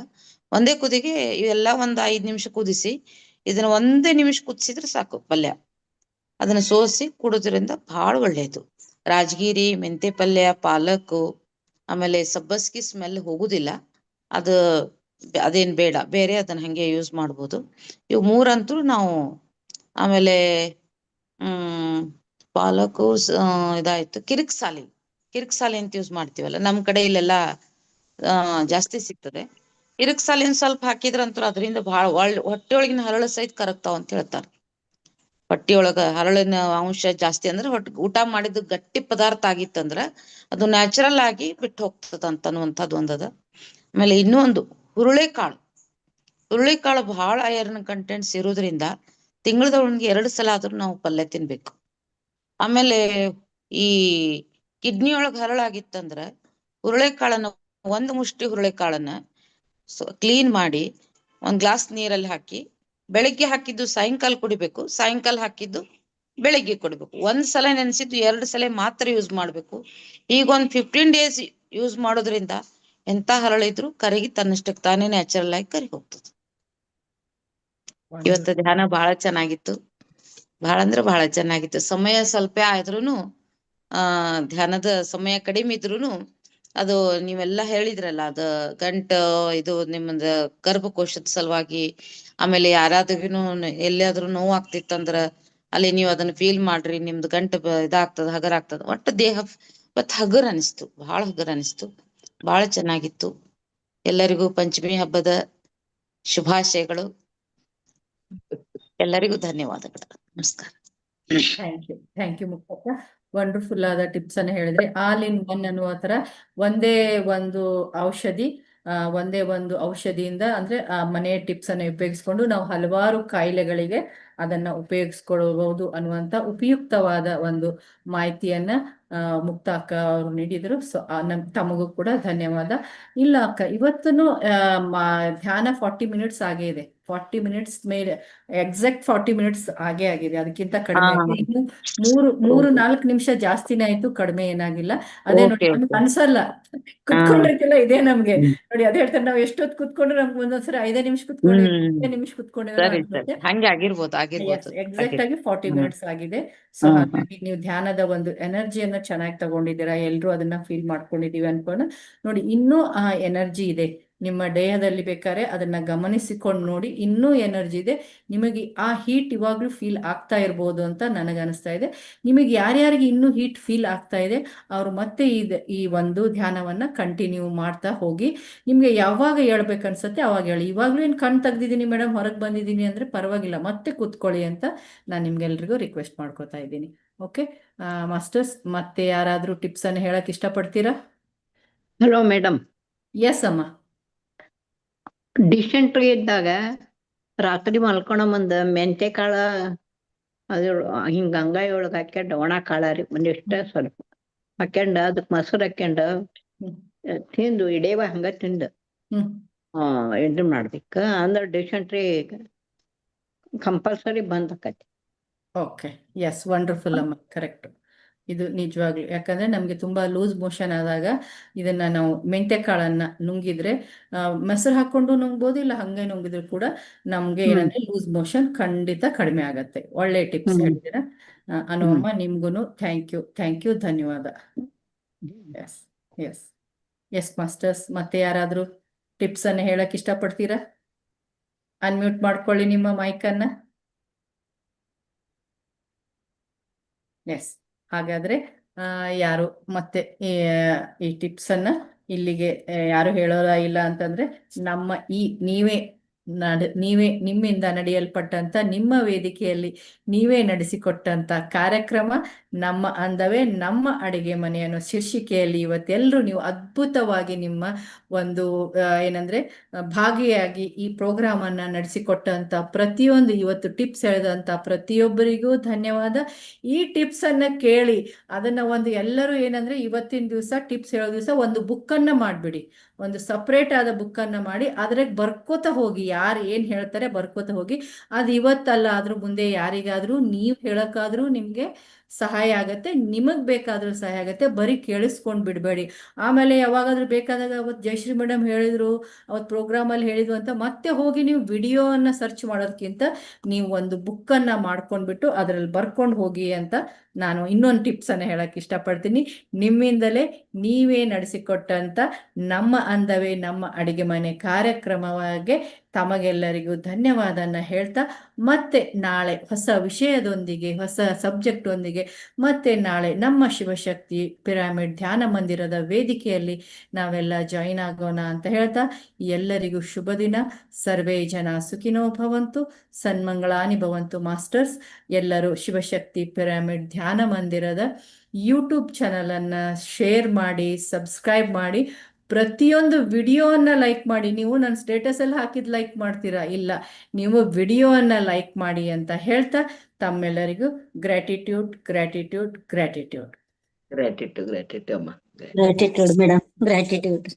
ಒಂದೇ ಕುದಿಗೆ ಇವೆಲ್ಲ ಒಂದ್ ಐದ್ ನಿಮಿಷ ಕುದಿಸಿ, ಇದನ್ನ ಒಂದೇ ನಿಮಿಷ ಕುದಿಸಿದ್ರೆ ಸಾಕು ಪಲ್ಯ. ಅದನ್ನ ಸೋಸಿ ಕುಡೋದ್ರಿಂದ ಬಹಳ ಒಳ್ಳೇದು. ರಾಜಗಿರಿ ಮೆಂತೆ ಪಲ್ಯ, ಪಾಲಕ್, ಆಮೇಲೆ ಸಬ್ಬಸ್ಗಿ ಸ್ಮೆಲ್ ಹೋಗುದಿಲ್ಲ. ಅದು ಅದೇನ್ ಬೇಡ, ಬೇರೆ ಅದನ್ನ ಹಂಗೆ ಯೂಸ್ ಮಾಡ್ಬೋದು. ಇವು ಮೂರಂತೂ ನಾವು ಆಮೇಲೆ, ಹ್ಮ್, ಪಾಲಕು ಇದಾಯ್ತು ಕಿರಿಕ್ ಸಾಲಿ ಕಿರಿಕ್ ಸಾಲಿ ಅಂತ ಯೂಸ್ ಮಾಡ್ತೀವಲ್ಲ, ನಮ್ ಕಡೆ ಇಲ್ಲೆಲ್ಲ ಜಾಸ್ತಿ ಸಿಗ್ತದೆ. ಕಿರಿಕ್ ಸಾಲಿನ ಸ್ವಲ್ಪ ಹಾಕಿದ್ರಂತೂ ಅದರಿಂದ ಬಹಳ ಒಳ್ಳೆ ಹೊಟ್ಟೆಯೊಳಗಿನ ಹರಳು ಸಹಿತ ಕರಗ್ತಾವ ಅಂತ ಹೇಳ್ತಾರೆ. ಹೊಟ್ಟಿಯೊಳಗ ಹರಳಿನ ಅಂಶ ಜಾಸ್ತಿ ಅಂದ್ರೆ ಹೊಟ್ಟೆ ಊಟ ಮಾಡಿದ್ದು ಗಟ್ಟಿ ಪದಾರ್ಥ ಆಗಿತ್ತಂದ್ರ ಅದು ನ್ಯಾಚುರಲ್ ಆಗಿ ಬಿಟ್ಟು ಹೋಗ್ತದ ಅಂತ ಅನ್ನುವಂಥದ್ದು ಒಂದದ ಆಮೇಲೆ ಇನ್ನೂ ಒಂದು ಹುರುಳೆಕಾಳು. ಹುರುಳಿಕಾಳು ಬಹಳ ಐರನ್ ಕಂಟೆಂಟ್ಸ್ ಇರೋದ್ರಿಂದ ತಿಂಗಳದೊಳಗೆ ಎರಡು ಸಲ ಆದ್ರೂ ನಾವು ಪಲ್ಯ ತಿನ್ಬೇಕು. ಆಮೇಲೆ ಈ ಕಿಡ್ನಿ ಒಳಗ್ ಹರಳಾಗಿತ್ತಂದ್ರ ಹುರುಳೆಕಾಳನ್ನ ಒಂದು ಮುಷ್ಟಿ ಹುರುಳೆಕಾಳನ್ನ ಕ್ಲೀನ್ ಮಾಡಿ ಒಂದ್ ಗ್ಲಾಸ್ ನೀರಲ್ಲಿ ಹಾಕಿ ಬೆಳಿಗ್ಗೆ ಹಾಕಿದ್ದು ಸಾಯಂಕಾಲ ಕುಡಿಬೇಕು, ಸಾಯಂಕಾಲ ಹಾಕಿದ್ದು ಬೆಳಿಗ್ಗೆ ಕೊಡ್ಬೇಕು. ಒಂದ್ ಸಲ ನೆನೆಸಿದ್ದು ಎರಡು ಸಲ ಮಾತ್ರ ಯೂಸ್ ಮಾಡ್ಬೇಕು. ಈಗ ಒಂದ್ ಫಿಫ್ಟೀನ್ ಡೇಸ್ ಯೂಸ್ ಮಾಡೋದ್ರಿಂದ ಎಂತ ಹರಳಿದ್ರು ಕರಗಿ ತನ್ನಷ್ಟಕ್ಕೆ ತಾನೇ ನ್ಯಾಚುರಲ್ ಆಗಿ ಕರಿ ಹೋಗ್ತದೆ. ಇವತ್ತು ಧ್ಯಾನ ಬಹಳ ಚೆನ್ನಾಗಿತ್ತು. ಬಹಳ ಅಂದ್ರೆ ಬಹಳ ಚೆನ್ನಾಗಿತ್ತು. ಸಮಯ ಸ್ವಲ್ಪ ಆದ್ರೂನು, ಆ, ಧ್ಯಾನದ ಸಮಯ ಕಡಿಮೆ ಇದ್ರೂನು ಅದು ನೀವೆಲ್ಲಾ ಹೇಳಿದ್ರಲ್ಲ, ಅದ ಗಂಟ ಇದು ನಿಮ್ಮದ ಗರ್ಭಕೋಶದ ಸಲುವಾಗಿ ಆಮೇಲೆ ಯಾರಾದ್ರೂ ಎಲ್ಲಿಯಾದ್ರೂ ನೋವು ಆಗ್ತಿತ್ತಂದ್ರ ಅಲ್ಲಿ ನೀವು ಅದನ್ನ ಫೀಲ್ ಮಾಡ್ರಿ, ನಿಮ್ದು ಗಂಟು ಇದಾಗ್ತದ ಹಗರ್ ಆಗ್ತದ ಒಟ್ಟ ದೇಹ ಮತ್ ಹಗರ್ ಅನಿಸ್ತು ಬಹಳ ಹಗರ್ ಅನಿಸ್ತು. ಬಹಳ ಚೆನ್ನಾಗಿತ್ತು. ಎಲ್ಲರಿಗೂ ಪಂಚಮಿ ಹಬ್ಬದ ಶುಭಾಶಯಗಳು. ಎಲ್ಲರಿಗೂ ಧನ್ಯವಾದಗಳು. ನಮಸ್ಕಾರ. ಥ್ಯಾಂಕ್ ಯು ಥ್ಯಾಂಕ್ ವಂಡರ್ಫುಲ್ ಆದ ಟಿಪ್ಸ್ ಅನ್ನ ಹೇಳಿದ್ರೆ. ಆಲ್ ಇನ್ ಒನ್ ಅನ್ನುವ ತರ ಒಂದೇ ಒಂದು ಔಷಧಿ ಒಂದೇ ಒಂದು ಔಷಧಿಯಿಂದ ಅಂದ್ರೆ, ಆ ಮನೆ ಟಿಪ್ಸ್ ಅನ್ನ ಉಪಯೋಗಿಸ್ಕೊಂಡು ನಾವು ಹಲವಾರು ಕಾಯಿಲೆಗಳಿಗೆ ಅದನ್ನ ಉಪಯೋಗಿಸ್ಕೊಳ್ಬಹುದು ಅನ್ನುವಂತ ಉಪಯುಕ್ತವಾದ ಒಂದು ಮಾಹಿತಿಯನ್ನ ಮುಕ್ತ ಅಕ್ಕ ಅವರು ನೀಡಿದ್ರು. ಸೊ ನಮ್, ತಮಗೂ ಕೂಡ ಧನ್ಯವಾದ. ಇಲ್ಲ ಅಕ್ಕ ಇವತ್ತು ಧ್ಯಾನ ಫಾರ್ಟಿ ಮಿನಿಟ್ಸ್ ಆಗೇ ಇದೆ. ಫಾರ್ಟಿ ಮಿನಿಟ್ಸ್ ಮೇಲೆ ಎಕ್ಸಾಕ್ಟ್ ಫಾರ್ಟಿ ಮಿನಿಟ್ಸ್ ಆಗೇ ಆಗಿದೆ. ಅದಕ್ಕಿಂತ ಕಡಿಮೆ. ಇನ್ನು ಮೂರು ಮೂರು ನಾಲ್ಕು ನಿಮಿಷ ಜಾಸ್ತಿನೇ ಆಯ್ತು ಕಡಿಮೆ ಏನಾಗಿಲ್ಲ. ಅದೇ ನೋಡಿ ನಮ್ಗೆ. ಅನ್ಸಲ್ಲ ಕುತ್ಕೊಂಡಿರ್ತಿಲ್ಲ ಇದೇ ನಮ್ಗೆ. ನೋಡಿ ಅದೇ ಹೇಳ್ತಾರೆ ನಾವು ಎಷ್ಟೊತ್ತು ಕುತ್ಕೊಂಡ್ರೆ ನಮ್ಗೆ ಒಂದೊಂದ್ಸರಿ ಐದೇ ನಿಮಿಷ ಕುತ್ಕೊಂಡ್ರೆ ಐದೇ ನಿಮಿಷ ಆಗಿರ್ಬೋದು ಎಕ್ಸಾಕ್ಟ್ ಆಗಿ ಫಾರ್ಟಿ. ಮಿನಿಟ್ಸ್ ಆಗಿದೆ. ಸೊ ಹಾಗಾಗಿ ನೀವು ಧ್ಯಾನದ ಒಂದು ಎನರ್ಜಿಯನ್ನ ಚೆನ್ನಾಗಿ ತಗೊಂಡಿದ್ದೀರಾ ಎಲ್ರು ಅದನ್ನ ಫೀಲ್ ಮಾಡ್ಕೊಂಡಿದೀವಿ ಅನ್ಕೊಂಡು ನೋಡಿ ಇನ್ನೂ ಆ ಎನರ್ಜಿ ಇದೆ. ನಿಮ್ಮ ದೇಹದಲ್ಲಿ ಬೇಕಾದ್ರೆ ಅದನ್ನ ಗಮನಿಸಿಕೊಂಡು ನೋಡಿ ಇನ್ನೂ ಎನರ್ಜಿ ಇದೆ. ನಿಮಗೆ ಆ ಹೀಟ್ ಇವಾಗಲೂ ಫೀಲ್ ಆಗ್ತಾ ಇರ್ಬೋದು ಅಂತ ನನಗೆ ಅನಿಸ್ತಾ ಇದೆ. ನಿಮಗೆ ಯಾರ್ಯಾರಿಗೆ ಇನ್ನೂ ಹೀಟ್ ಫೀಲ್ ಆಗ್ತಾ ಇದೆ ಅವರು ಮತ್ತೆ ಈ ಈ ಒಂದು ಧ್ಯಾನವನ್ನ ಕಂಟಿನ್ಯೂ ಮಾಡ್ತಾ ಹೋಗಿ. ನಿಮಗೆ ಯಾವಾಗ ಹೇಳ್ಬೇಕು ಅನ್ಸುತ್ತೆ ಅವಾಗ ಹೇಳಿ. ಇವಾಗ್ಲೂ ಏನು ಕಣ್ ತೆಗ್ದಿದ್ದೀನಿ ಮೇಡಮ್ ಹೊರಗೆ ಬಂದಿದ್ದೀನಿ ಅಂದ್ರೆ ಪರವಾಗಿಲ್ಲ ಮತ್ತೆ ಕೂತ್ಕೊಳ್ಳಿ ಅಂತ ನಾನು ನಿಮ್ಗೆಲ್ರಿಗೂ ರಿಕ್ವೆಸ್ಟ್ ಮಾಡ್ಕೊತಾ ಇದ್ದೀನಿ. ಓಕೆ ಮಾಸ್ಟರ್ಸ್ ಮತ್ತೆ ಯಾರಾದರೂ ಟಿಪ್ಸ್ ಅನ್ನು ಹೇಳಕ್ ಇಷ್ಟಪಡ್ತೀರಾ? ಹಲೋ ಮೇಡಮ್ ಎಸ್ ಅಮ್ಮ. ಡಿಸೆಂಟ್ರಿ ಇದ್ದಾಗ ರಾತ್ರಿ ಮಲ್ಕೊಳೋ ಮುಂದ ಮೆಂತೆ ಕಾಳ ಅದ್ರ ಹಿಂಗ ಗಂಗಾಯ ಒಳಗ್ ಹಾಕ್ಯಂಡ್ ಒಣ ಕಾಳ ರೀ ಒಂದಿಷ್ಟ ಸ್ವಲ್ಪ ಹಾಕ್ಯಂಡ ಅದಕ್ ಮೊಸರು ಹಾಕ್ಯಂಡ ತಿಂದು ಇಡೇವ ಹಂಗ ತಿಂದು. ಆ ಇದು ಮಾಡ್ಬೇಕ. ಅಂದ್ರ ಡಿಸೆಂಟ್ರಿ ಕಂಪಲ್ಸರಿ ಬಂದ್ ಆಕತಿ ಓಕೆ ಎಸ್ ವಂಡರ್ಫುಲ್ ಅಮ್ಮ. ಕರೆಕ್ಟ್ ಇದು ನಿಜವಾಗ್ಲು. ಯಾಕಂದ್ರೆ ನಮಗೆ ತುಂಬಾ ಲೂಸ್ ಮೋಷನ್ ಆದಾಗ ಇದನ್ನ ನಾವು ಮೆಂತೆ ಕಾಳನ್ನ ನುಂಗಿದ್ರೆ ಮೊಸರು ಹಾಕೊಂಡು ನುಂಗ್ಬೋದು ಇಲ್ಲ ಹಂಗೆ ನುಂಗಿದ್ರು ಕೂಡ ನಮ್ಗೆ ಏನಂದ್ರೆ ಲೂಸ್ ಮೋಷನ್ ಖಂಡಿತ ಕಡಿಮೆ ಆಗತ್ತೆ. ಒಳ್ಳೆ ಟಿಪ್ಸ್. ಹೇಳ್ತೀರಾ? ಅನುವಮ್ಮ ನಿಮ್ಗೂನು ಥ್ಯಾಂಕ್ ಯು ಥ್ಯಾಂಕ್ ಯು ಧನ್ಯವಾದ. ಎಸ್ ಎಸ್ ಎಸ್ ಮಾಸ್ಟರ್ಸ್ ಮತ್ತೆ ಯಾರಾದರೂ ಟಿಪ್ಸ್ ಅನ್ನ ಹೇಳಕ್ ಇಷ್ಟಪಡ್ತೀರಾ? ಅನ್ಮ್ಯೂಟ್ ಮಾಡ್ಕೊಳ್ಳಿ ನಿಮ್ಮ ಮೈಕನ್ನ ಅನ್ನ. ಎಸ್ ಹಾಗಾದ್ರೆ ಯಾರು ಮತ್ತೆ ಈ ಟಿಪ್ಸ್ ಅನ್ನ ಇಲ್ಲಿಗೆ ಯಾರು ಹೇಳೋರ ಇಲ್ಲ ಅಂತಂದ್ರೆ ನಮ್ಮ ಈ ನೀವೇ ನಡ್, ನೀವೇ, ನಿಮ್ಮಿಂದ ನಡೆಯಲ್ಪಟ್ಟಂತ, ನಿಮ್ಮ ವೇದಿಕೆಯಲ್ಲಿ ನೀವೇ ನಡೆಸಿಕೊಟ್ಟಂತ ಕಾರ್ಯಕ್ರಮ, ನಮ್ಮ ಅಂದವೇ ನಮ್ಮ ಅಡಿಗೆ ಮನೆಯನ್ನು ಶೀರ್ಷಿಕೆಯಲ್ಲಿ ಇವತ್ತೆಲ್ಲರೂ ನೀವು ಅದ್ಭುತವಾಗಿ ನಿಮ್ಮ ಒಂದು ಏನಂದ್ರೆ ಭಾಗಿಯಾಗಿ ಈ ಪ್ರೋಗ್ರಾಮ್ ಅನ್ನ ನಡೆಸಿಕೊಟ್ಟಂತ ಪ್ರತಿಯೊಂದು ಇವತ್ತು ಟಿಪ್ಸ್ ಹೇಳಿದಂತ ಪ್ರತಿಯೊಬ್ಬರಿಗೂ ಧನ್ಯವಾದ. ಈ ಟಿಪ್ಸ್ ಅನ್ನ ಕೇಳಿ ಅದನ್ನ ಒಂದು ಎಲ್ಲರೂ ಏನಂದ್ರೆ ಇವತ್ತಿನ ದಿವಸ ಟಿಪ್ಸ್ ಹೇಳೋ ದಿವಸ ಒಂದು ಬುಕ್ ಅನ್ನ ಮಾಡ್ಬಿಡಿ. ಒಂದು ಸಪ್ರೇಟ್ ಆದ ಬುಕ್ ಅನ್ನ ಮಾಡಿ ಅದ್ರಾಗ ಬರ್ಕೋತ ಹೋಗಿ, ಯಾರು ಏನು ಹೇಳ್ತಾರೆ ಬರ್ಕೋತ ಹೋಗಿ. ಅದು ಇವತ್ತಲ್ಲ, ಆದರೂ ಮುಂದೆ ಯಾರಿಗಾದರೂ ನೀವು ಹೇಳೋಕ್ಕಾದರೂ ನಿಮ್ಗೆ ಸಹಾಯ ಆಗತ್ತೆ, ನಿಮಗೆ ಬೇಕಾದ್ರೂ ಸಹಾಯ ಆಗತ್ತೆ, ಬರೀ ಕೇಳಿಸ್ಕೊಂಡ್ ಬಿಡಬೇಡಿ. ಆಮೇಲೆ ಯಾವಾಗಾದ್ರೂ ಬೇಕಾದಾಗ ಅವತ್ತು ಜಯಶ್ರೀ ಮೇಡಮ್ ಹೇಳಿದ್ರು ಅವತ್ತು ಪ್ರೋಗ್ರಾಮ್ ಅಲ್ಲಿ ಹೇಳಿದ್ರು ಅಂತ ಮತ್ತೆ ಹೋಗಿ ನೀವು ವಿಡಿಯೋನ ಸರ್ಚ್ ಮಾಡೋದಕ್ಕಿಂತ ನೀವು ಒಂದು ಬುಕ್ ಅನ್ನ ಮಾಡ್ಕೊಂಡ್ಬಿಟ್ಟು ಅದರಲ್ಲಿ ಬರ್ಕೊಂಡು ಹೋಗಿ ಅಂತ ನಾನು ಇನ್ನೊಂದು ಟಿಪ್ಸ್ ಅನ್ನ ಹೇಳಕ್ ಇಷ್ಟಪಡ್ತೀನಿ. ನಿಮ್ಮಿಂದಲೇ ನೀವೇ ನಡೆಸಿಕೊಟ್ಟಂತ ನಮ್ಮ ಅಂದವೇ ನಮ್ಮ ಅಡಿಗೆ ಮನೆ ಕಾರ್ಯಕ್ರಮವಾಗಿ ತಮಗೆಲ್ಲರಿಗೂ ಧನ್ಯವಾದನ ಹೇಳ್ತಾ ಮತ್ತೆ ನಾಳೆ ಹೊಸ ವಿಷಯದೊಂದಿಗೆ, ಹೊಸ ಸಬ್ಜೆಕ್ಟ್ ಒಂದಿಗೆ ಮತ್ತೆ ನಾಳೆ ನಮ್ಮ ಶಿವಶಕ್ತಿ ಪಿರಾಮಿಡ್ ಧ್ಯಾನ ಮಂದಿರದ ವೇದಿಕೆಯಲ್ಲಿ ನಾವೆಲ್ಲ ಜಾಯಿನ್ ಆಗೋಣ ಅಂತ ಹೇಳ್ತಾ ಎಲ್ಲರಿಗೂ ಶುಭ ದಿನ. ಸರ್ವೇ ಜನ ಸುಖಿನೋ ಭವಂತು. ಸನ್ಮಂಗಳಾನಿ ಭವಂತು ಮಾಸ್ಟರ್ಸ್. ಎಲ್ಲರೂ ಶಿವಶಕ್ತಿ ಪಿರಾಮಿಡ್ ಧ್ಯಾನ ಮಂದಿರದ ಯೂಟ್ಯೂಬ್ ಚಾನಲನ್ನು ಶೇರ್ ಮಾಡಿ, ಸಬ್ಸ್ಕ್ರೈಬ್ ಮಾಡಿ. ಪ್ರತಿಯೊಂದು ವಿಡಿಯೋವನ್ನ ಲೈಕ್ ಮಾಡಿ. ನೀವು ನನ್ನ ಸ್ಟೇಟಸ್ ಅಲ್ಲಿ ಹಾಕಿದ್ ಲೈಕ್ ಮಾಡ್ತೀರಾ? ಇಲ್ಲ. ನೀವು ವಿಡಿಯೋವನ್ನ ಲೈಕ್ ಮಾಡಿ ಅಂತ ಹೇಳ್ತಾ ತಮ್ಮೆಲ್ಲರಿಗೂ gratitude gratitude gratitude gratitude gratitude ಅಮ್ಮ. Gratitude madam gratitude